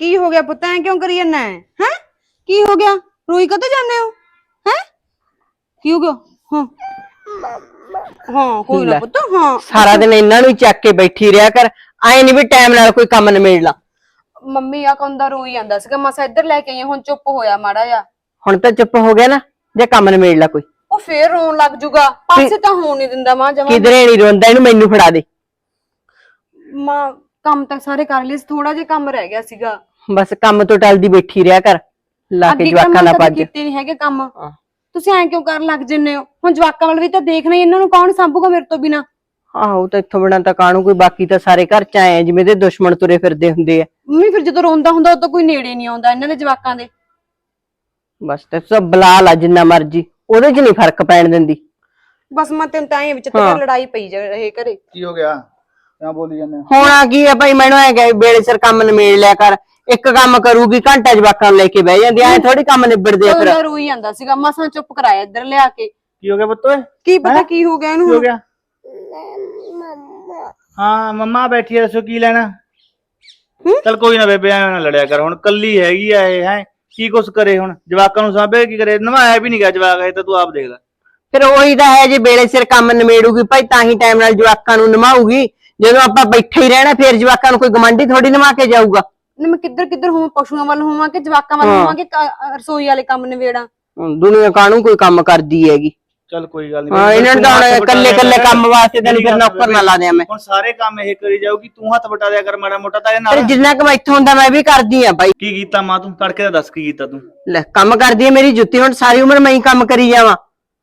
ਕੀ ਹੋ ਗਿਆ ਪੁੱਤ? ਐ ਕਿਉਂ ਕਰੀ ਜਾਂਦਾ ਹੈ? ਹੈਂ? ਕੀ ਹੋ ਗਿਆ? ਰੋਈ ਕਦੋਂ ਜਾਂਦੇ ਹੋ? ਹੈ? ਕੀ ਹੋ ਗਿਆ? ਹਾਂ। ਹਾਂ ਕੋਈ ਨਾ ਲੈ। ਪੁੱਤ ਹਾਂ। ਸਾਰਾ ਦਿਨ ਇਹਨਾਂ ਨੂੰ ਹੀ ਚੱਕ ਕੇ ਬੈਠੀ ਰਿਹਾ ਕਰ। ਐ ਨਹੀਂ ਵੀ ਟਾਈਮ ਨਾਲ ਕੋਈ ਕੰਮ ਨਿਬੇੜ ਲਾ। ਮੰਮੀ ਆ ਕੰਦਾ ਰੋਈ ਜਾਂਦਾ ਸੀਗਾ। ਮਸਾ ਇੱਧਰ ਲੈ ਕੇ ਆਈ ਹਾਂ, ਹੁਣ ਚੁੱਪ ਹੋਇਆ ਮਾੜਾ ਜਿਹਾ। ਹੁਣ ਤਾਂ ਚੁੱਪ ਹੋ ਗਿਆ ਨਾ ਜੇ ਕੰਮ ਨਿਬੇੜ ਲਾ ਕੋਈ। ਉਹ ਫੇਰ ਰੋਣ ਲੱਗ ਜੂਗਾ। ਪਾਸੇ ਤਾਂ ਹੋਣ ਨਹੀਂ ਦਿੰਦਾ ਮਾਂ ਜਮਾ। ਕਿਧਰੇ ਨਹੀਂ ਰੋਂਦਾ ਇਹਨੂੰ ਮੈਨੂੰ ਫੜਾ ਦੇ। ਮਾਂ ਕੰਮ ਤਾਂ ਸਾਰੇ ਕਰ ਲਏ ਥੋੜਾ ਜਿਹਾ ਕੰਮ ਰਹਿ ਗਿਆ ਸੀਗਾ। ਬਸ ਕੰਮ ਤੋਂ ਟਲਦੀ ਬੈਠੀ ਰਿਹਾ ਕਰ ਲਾ ਕੇ ਅੱਗੇ ਜਵਾਕਾਂ ਕੰਮ ਨਾਲ ਕਦੇ ਪੱਜ ਕੀਤੇ ਨਹੀਂ ਹੈਗੇ ਕੰਮ। ਹਾਂ। ਤੁਸੀਂ ਐਂ ਕਿਉਂ ਕਰਨ ਲੱਗ ਜੰਨੇ ਹੋ? ਹੁਣ ਜਵਾਕਾਂ ਵੱਲ ਵੀ ਤਾਂ ਦੇਖਣਾ ਹੀ ਇਹਨਾਂ ਨੂੰ ਕੌਣ ਸੰਭੂਗਾ ਮੇਰੇ ਤੋਂ ਬਿਨਾ? ਆਹੋ ਤਾਂ ਇੱਥੋਂ ਬਣਾ ਤਾਂ ਕਾਣੂ ਕੋਈ ਬਾਕੀ ਤਾਂ ਸਾਰੇ ਘਰ ਚ ਆਏ ਆ ਜਿਵੇਂ ਦੇ ਦੁਸ਼ਮਣ ਤੁਰੇ ਫਿਰਦੇ ਹੁੰਦੇ ਆ। ਮੰਮੀ ਫਿਰ ਜਦੋਂ ਰੋਂਦਾ ਹੁੰਦਾ ਉਦੋਂ ਕੋਈ ਨੇੜੇ ਨਹੀਂ ਆਉਂਦਾ ਇਹਨਾਂ ਦੇ ਜਵਾਕਾਂ ਦੇ। ਬਸ ਤੇ ਸਭ ਬਲਾ ਲਾ ਜਿੰਨਾ ਮਰਜ਼ੀ। ਉਹਦੇ ਚ ਨਹੀਂ ਫ਼ਰਕ ਪੈਣ ਦਿੰਦੀ। ਬਸ ਮੈਂ ਤੈਨੂੰ ਤਾਂ ਐਂ ਵਿੱਚ। ਤੇ ਲੜਾਈ ਪਈ ਜਾ ਰਹੇ ਘਰੇ। ਕੀ ਹੋ ਗਿਆ? ਕਿਉਂ ਬੋਲੀ ਜਾਂਦੇ ਹੋ? ਹੋਣਾ ਕੀ ਆ ਭਾਈ ਮੈਨੂੰ ਐ ਕਿ ਵੇਲੇ ਸਿਰ ਕੰਮ ਨਿਬੇੜ ਲਿਆ ਕਰ। ਇੱਕ ਕੰਮ ਕਰੂਗੀ ਘੰਟਾ ਜਵਾਕਾਂ ਨੂੰ ਲੈ ਕੇ ਬਹਿ ਜਾਂਦੀ ਐ ਥੋੜੀ ਕੰਮ ਨਿਬੜਦੇ ਆ ਫਿਰ। ਉਹ ਰੋਈ ਜਾਂਦਾ ਸੀਗਾ ਮਸਾਂ ਚੁੱਪ ਕਰਾਇਆ ਇੱਧਰ ਲਿਆ ਕੇ। ਕੀ ਹੋ ਗਿਆ ਪੁੱਤ ਓਏ? ਕੀ ਪਤਾ ਕੀ ਹੋ ਗਿਆ ਕੀ ਹੋ ਇਹਨੂੰ ਗਿਆ? ਹਾਂ ਮੰਮਾ ਬੈਠੀ ਐ ਦੱਸੋ ਕੀ ਲੈਣਾ? ਚਲ ਕੋਈ ਨਾ ਬੇਬੇ ਐਵੇਂ ਨਾ ਲੜਿਆ ਕਰ ਹੁਣ ਕੱਲੀ ਹੈਗੀ ਆ ਇਹ ਹੈ? ਕੀ ਕੁਛ ਕਰੇ ਹੁਣ? ਜਵਾਕਾਂ ਨੂੰ ਸਾਂਭੇ ਕੀ ਕਰੇ? ਨਵਾਇਆ ਵੀ ਨਹੀਂ ਗਿਆ ਜਵਾਕ ਇਹ ਤਾਂ ਤੂੰ ਆਪ ਦੇਖ ਲੈ ਫਿਰ ਉਹੀ ਤਾਂ ਹੈ ਜੇ ਵੇਲੇ ਸਿਰ ਕੰਮ ਨਿਬੇੜੂਗੀ ਭਾਈ ਤਾਂ ਹੀ ਟਾਈਮ ਨਾਲ ਜਵਾਕਾਂ ਨੂੰ ਨਮਾਊਗੀ। ਜਦੋਂ ਆਪਾਂ ਬੈਠੇ ਹੀ ਰਹਿਣਾ ਫਿਰ ਜਵਾਕਾਂ ਨੂੰ ਕੋਈ ਗਮੰਡੀ ਥੋੜੀ ਨਮਾ ਕੇ ਜਾਊਗਾ। ਨਾ ਮੈਂ ਕਿੱਧਰ ਕਿੱਧਰ ਹੋਵਾਂ ਪਸ਼ੂਆਂ ਵੱਲ ਹੋਵਾਂ ਕਿ ਜਵਾਕਾਂ ਵੱਲ। ਹੋਵਾਂ ਕਿ ਕ- ਰਸੋਈ ਵਾਲੇ ਕੰਮ ਨਿਬੇੜਾਂ? ਹੁਣ ਦੁਨੀਆ ਕਾਹਨੂੰ ਕੋਈ ਕੰਮ ਕਰਦੀ ਹੈਗੀ? ਚਲ ਕੋਈ ਗੱਲ ਹਾਂ ਇਹਨਾਂ ਨੂੰ ਤਾਂ ਹੁਣ ਕੱਲੇ ਕੱਲੇ ਕੰਮ ਵਾਸਤੇ ਤਾਂ ਨੀ ਫਿਰ ਨੌਕਰ ਨਾ ਲਾ ਦਿਆਂ ਮੈਂ। ਹੁਣ ਸਾਰੇ ਕੰਮ ਇਹ ਕਰੀ ਜਾਊਗੀ ਤੂੰ ਹੱਥ ਵਟਾ ਦਿਆ ਕਰ ਮਾੜਾ ਮੋਟਾ ਤਾਂ ਇਹ ਫਿਰ ਨਾਲ ਜਿੰਨਾ ਕੁ ਮੈਥੋਂ ਹੁੰਦਾ ਮੈਂ ਵੀ ਕਰਦੀ ਆ ਭਾਈ ਕੀ ਕੀਤਾ ਮਾਂ ਤੂੰ? ਤੜਕੇ ਦਾ ਦੱਸ ਕੀ ਕੀਤਾ ਤੂੰ? ਲੈ ਕੰਮ ਕਰਦੀ ਆ ਮੇਰੀ ਜੁੱਤੀ ਹੁਣ ਸਾਰੀ ਉਮਰ ਮੈਂ ਹੀ ਕੰਮ ਕਰੀ ਜਾਵਾਂ।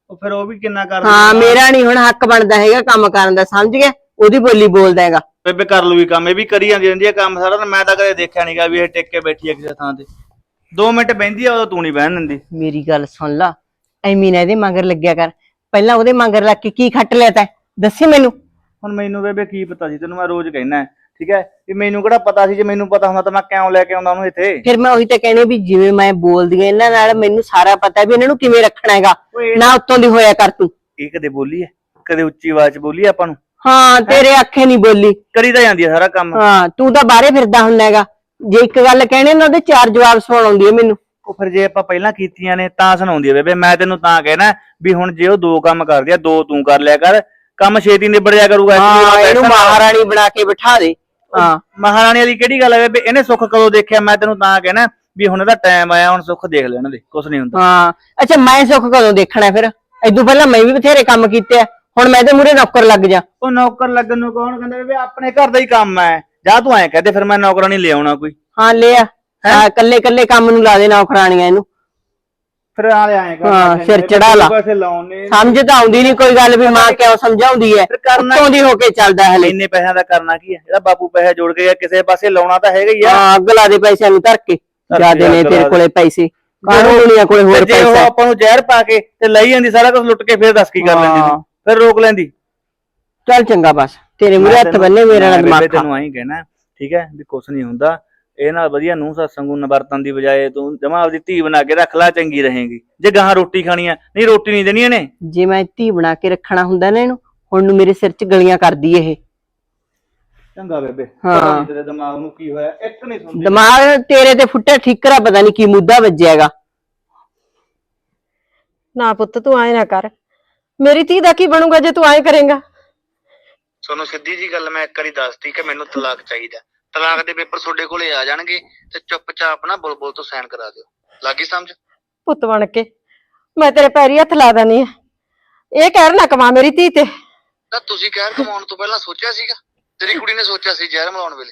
ਉਹ ਫਿਰ ਉਹ ਵੀ ਕਿੰਨਾ ਕਰ ਹਾਂ ਮੇਰਾ ਨਹੀਂ ਹੁਣ ਹੱਕ ਬਣਦਾ ਹੈਗਾ ਕੰਮ ਕਰਨ ਦਾ ਸਮਝ ਗਿਆ? ਉਹਦੀ ਬੋਲੀ ਬੋਲਦਾ ਹੈਗਾ। ਬੇਬੇ ਕਰ ਲੂਗੀ ਕੰਮ ਇਹ ਵੀ ਕਰੀ ਜਾਂਦੀ ਰਹਿੰਦੀ ਆ ਕੰਮ ਸਾਰਾ ਦਿਨ ਮੈਂ ਤਾਂ ਕਦੇ ਦੇਖਿਆ ਨਹੀਂਗਾ ਵੀ ਇਹ ਟਿਕ ਕੇ ਬੈਠੀ ਆ ਕਿਸੇ ਥਾਂ ਤੇ। 2 ਮਿੰਟ ਬਹਿੰਦੀ ਆ ਉਦੋਂ ਤੂੰ ਨਹੀਂ ਬਹਿਣ ਦਿੰਦੀ। ਮੇਰੀ ਗੱਲ ਸੁਣ ਲਾ ਐਵੇਂ ਨਾ ਇਹਦੇ ਮਗਰ ਲੱਗਿਆ ਕਰ। ਪਹਿਲਾਂ ਉਹਦੇ ਮਗਰ ਲੱਗ ਕੇ ਕੀ ਖੱਟ ਲਿਆ ਤੈਂ? ਦੱਸੀ ਮੈਨੂੰ। ਹੁਣ ਮੈਨੂੰ ਬੇਬੇ ਕੀ ਪਤਾ ਸੀ ਤੈਨੂੰ ਮੈਂ ਰੋਜ਼ ਕਹਿਣਾ ਠੀਕ ਹੈ? ਵੀ ਮੈਨੂੰ ਕਿਹੜਾ ਪਤਾ ਸੀ ਜੇ ਮੈਨੂੰ ਪਤਾ ਹੁੰਦਾ ਤਾਂ ਮੈਂ ਕਿਉਂ ਲੈ ਕੇ ਆਉਂਦਾ ਉਹਨੂੰ ਇੱਥੇ? ਫਿਰ ਮੈਂ ਉਹੀ ਤਾਂ ਕਹਿਣੀ ਵੀ ਜਿਵੇਂ ਮੈਂ ਬੋਲਦੀ ਆ ਇਹਨਾਂ ਨਾਲ ਮੈਨੂੰ ਸਾਰਾ ਪਤਾ ਵੀ ਇਹਨਾਂ ਨੂੰ ਕਿਵੇਂ ਰੱਖਣਾ ਹੈਗਾ। ਨਾ ਉੱਤੋਂ ਦੀ ਹੋਇਆ ਕਰ ਤੂੰ। ਇਹ ਕਦੇ ਬੋਲੀ ਹੈ? ਕਦੇ ਉੱਚੀ ਆਵਾਜ਼ 'ਚ ਬੋਲੀ ਆਪਾਂ ਨੂੰ? ਹਾਂ ਤੇਰੇ ਆਖੇ ਨਹੀਂ ਬੋਲੀ। ਕਰੀ ਤਾਂ ਜਾਂਦੀ ਆ ਸਾਰਾ ਕੰਮ। ਹਾਂ ਤੂੰ ਤਾਂ ਬਾਹਰੇ ਫਿਰਦਾ ਹੁੰਦਾ ਹੈਗਾ। ਜੇ ਇੱਕ ਗੱਲ ਕਹਿਣੇ ਨਾ ਉਹਦੇ ਚਾਰ ਜਵਾਬ ਸੁਣਾਉਂਦੀ ਹੈ ਮੈਨੂੰ। ਉਹ ਫਿਰ ਜੇ ਆਪਾਂ ਪਹਿਲਾਂ ਕੀਤੀਆਂ ਨੇ ਤਾਂ ਸੁਣਾਉਂਦੀ ਆ ਬੇਬੇ। ਮੈਂ ਤੈਨੂੰ ਤਾਂ ਕਹਿਣਾ ਵੀ ਹੁਣ ਜੇ ਉਹ ਦੋ ਕੰਮ ਕਰਦੀ ਆ ਦੋ ਤੂੰ ਕਰ ਲਿਆ ਕਰ। ਕੰਮ ਛੇਤੀ ਨਿਬੜ ਜਾ ਕਰੂਗਾ ਹਾਂ ਇਹਨੂੰ ਮਹਾਰਾਣੀ ਬਣਾ ਕੇ ਬਿਠਾ ਦੇ। ਹਾਂ ਮਹਾਰਾਣੀ ਵਾਲੀ ਕਿਹੜੀ ਗੱਲ ਹੈ ਬੇਬੇ? ਇਹਨੇ ਸੁੱਖ ਕਦੋਂ ਦੇਖਿਆ? ਮੈਂ ਤੈਨੂੰ ਤਾਂ ਕਹਿਣਾ ਵੀ ਹੁਣ ਇਹਦਾ ਟਾਈਮ ਆਇਆ ਹੁਣ ਸੁੱਖ ਦੇਖ ਲੈਣ ਦੇ। ਕੁਛ ਨਹੀਂ ਹੁੰਦਾ। ਹਾਂ ਅੱਛਾ ਮੈਂ ਸੁੱਖ ਕਦੋਂ ਦੇਖਣਾ ਫਿਰ? ਇਦੋਂ ਪਹਿਲਾਂ ਮੈਂ ਵੀ ਬਥੇਰੇ ਕੰਮ ਕੀਤੇ ਆ। ਹੁਣ ਮੈਂ ਤੇ ਮੂਰੇ ਨੌਕਰ ਲੱਗ ਜਾ। ਉਹ ਨੌਕਰ ਲੱਗਣ ਨੂੰ ਕੌਣ ਕਹਿੰਦਾ ਬੇਬੇ ਆਪਣੇ ਘਰ ਦਾ ਹੀ ਕੰਮ ਹੈ। ਜਾਂ ਤੂੰ ਐਂ ਕਹਦੇ ਫਿਰ ਮੈਂ ਨੌਕਰਾਂ ਨਹੀਂ ਲਿਆਉਣਾ ਕੋਈ। ਹਾਂ ਲੈ ਆ। ਕੱਲੇ ਕੱਲੇ ਕੰਮ ਨੂੰ ਲਾ ਦੇ ਨੌਕਰਾਣੀਆਂ ਇਹਨੂੰ। ਫਿਰ ਆਲੇ ਆਏ ਕਰ ਹਾਂ, ਸਿਰ ਚੜ੍ਹਾ ਲਾ। ਪੈਸੇ ਲਾਉਣੇ ਸਮਝ ਤਾਂ ਆਉਂਦੀ ਨਹੀਂ ਕੋਈ ਗੱਲ ਵੀ ਮਾਂ ਕਿਉਂ ਸਮਝਾਉਂਦੀ ਕਰਨਾ ਉੱਤੋਂ ਦੀ ਹੋ ਕੇ ਚੱਲਦਾ ਹਲੇ। ਇੰਨੇ ਪੈਸਿਆਂ ਦਾ ਕਰਨਾ ਕੀ ਹੈ? ਜਿਹੜਾ ਬਾਪੂ ਪੈਸੇ ਜੋੜ ਕੇ ਗਿਆ ਕਿਸੇ ਪਾਸੇ ਲਾਉਣਾ ਤਾਂ ਹੈਗਾ ਹੀ ਆ। ਹਾਂ ਅੱਗ ਲਾ ਦੇ ਪੈਸਿਆਂ ਨੂੰ ਧਰ ਕੇ। ਜਿਆਦੇ ਨੇ ਤੇਰੇ। ਕੋਲੇ ਪੈਸੇ। ਕਾਹਨੂੰ ਦੁਨੀਆ ਕੋਲੇ ਹੋਰ ਜੇ ਉਹ ਪੈਸਾ ਆਪਾਂ ਨੂੰ ਜ਼ਹਿਰ ਪਾ ਕੇ ਤੇ ਲਈ ਜਾਂਦੀ ਸਾਰਾ ਕੁਝ ਲੁੱਟ ਕੇ ਫਿਰ ਦੱਸ ਕੀ ਕਰ ਲੈਂਦੀ ਫਿਰ ਰੋਕ ਲੈਂਦੀ। ਚੱਲ ਚੰਗਾ ਬਸ ਤੇਰੇ ਮੂਰੇ ਹੱਥ ਬੰਨੇ ਮੇਰਾ ਨਾ ਮੈਂ ਦਿਮਾਗ ਖਾ ਤੈਨੂੰ ਆਹੀਂ ਕਹਿਣਾ ਠੀਕ ਹੈ ਵੀ ਕੁਛ ਨਹੀਂ ਹੁੰਦਾ। ਇਹ ਨਾਲ ਵਧੀਆ ਨੂੰ ਸਤਸੰਗੂ ਨਵਰਤਨ ਦੀ ਬਜਾਏ ਤੂੰ ਜਮਾ ਆਪਦੀ ਧੀ ਬਣਾ ਕੇ ਰੱਖ ਲੈ ਚੰਗੀ ਰਹੇਗੀ। ਜੇ ਗਾਹਾਂ ਰੋਟੀ ਖਾਣੀ ਆ ਨਹੀਂ ਰੋਟੀ ਨਹੀਂ ਦੇਣੀ ਇਹਨੇ। ਜੇ ਮੈਂ ਧੀ ਬਣਾ ਕੇ ਰੱਖਣਾ ਹੁੰਦਾ ਨਾ ਇਹਨੂੰ ਹੁਣ ਨੂੰ ਮੇਰੇ ਸਿਰ 'ਚ ਗਲੀਆਂ ਕਰਦੀ ਇਹ। ਚੰਗਾ ਬੇਬੇ ਹਾਂ। ਪਤਾ ਨੀ ਤੇਰੇ ਦਿਮਾਗ ਨੂੰ ਕੀ ਹੋਇਆ ਇੱਕ ਨਹੀਂ ਸੁਣਦੀ। ਦਿਮਾਗ ਤੇਰੇ ਤੇ ਫੁੱਟਿਆ ਠੀਕਰਾ ਪਤਾ ਨਹੀਂ ਕੀ ਮੁੱਦਾ ਵੱਜਿਆਗਾ। ਨਾ ਪੁੱਤ ਤੂੰ ਆਏ ਨਾ ਕਰ। ਮੇਰੀ ਧੀ ਦਾ ਕੀ ਬਣੂਗਾ ਜੇ ਤੂੰ ਆਏ ਕਰੇਗਾ? ਤੁਹਾਨੂੰ ਸਿੱਧੀ ਜੀ ਗੱਲ ਮੈਂ ਇੱਕ ਵਾਰੀ ਦੱਸਤੀ ਕਿ ਮੈਨੂੰ ਤਲਾਕ ਚਾਹੀਦਾ। ਤਲਾਕ ਦੇ ਪੇਪਰ ਤੁਹਾਡੇ ਕੋਲੇ ਆ ਜਾਣਗੇ ਤੇ ਚੁੱਪਚਾਪ ਨਾ ਬੁਲਬੁਲ ਤੋਂ ਸਾਈਨ ਕਰਾ ਦਿਓ। ਲੱਗੀ ਸਮਝ? ਪੁੱਤ ਬਣ ਕੇ। ਮੈਂ ਤੇਰੇ ਪੈਰੀ ਹੱਥ ਲਾ ਦਨੀ ਆ ਇਹ ਕਹਿਰ ਨਾ ਕਮਾ ਮੇਰੀ ਧੀ ਤੇ। ਤਾਂ ਤੁਸੀਂ ਕਹਿਰ ਕਮਾਉਣ ਤੋਂ ਪਹਿਲਾਂ ਸੋਚਿਆ ਸੀਗਾ? ਤੇਰੀ ਕੁੜੀ ਨੇ ਸੋਚਿਆ ਸੀ ਜ਼ਹਿਰ ਮਿਲਾਉਣ ਵੇਲੇ।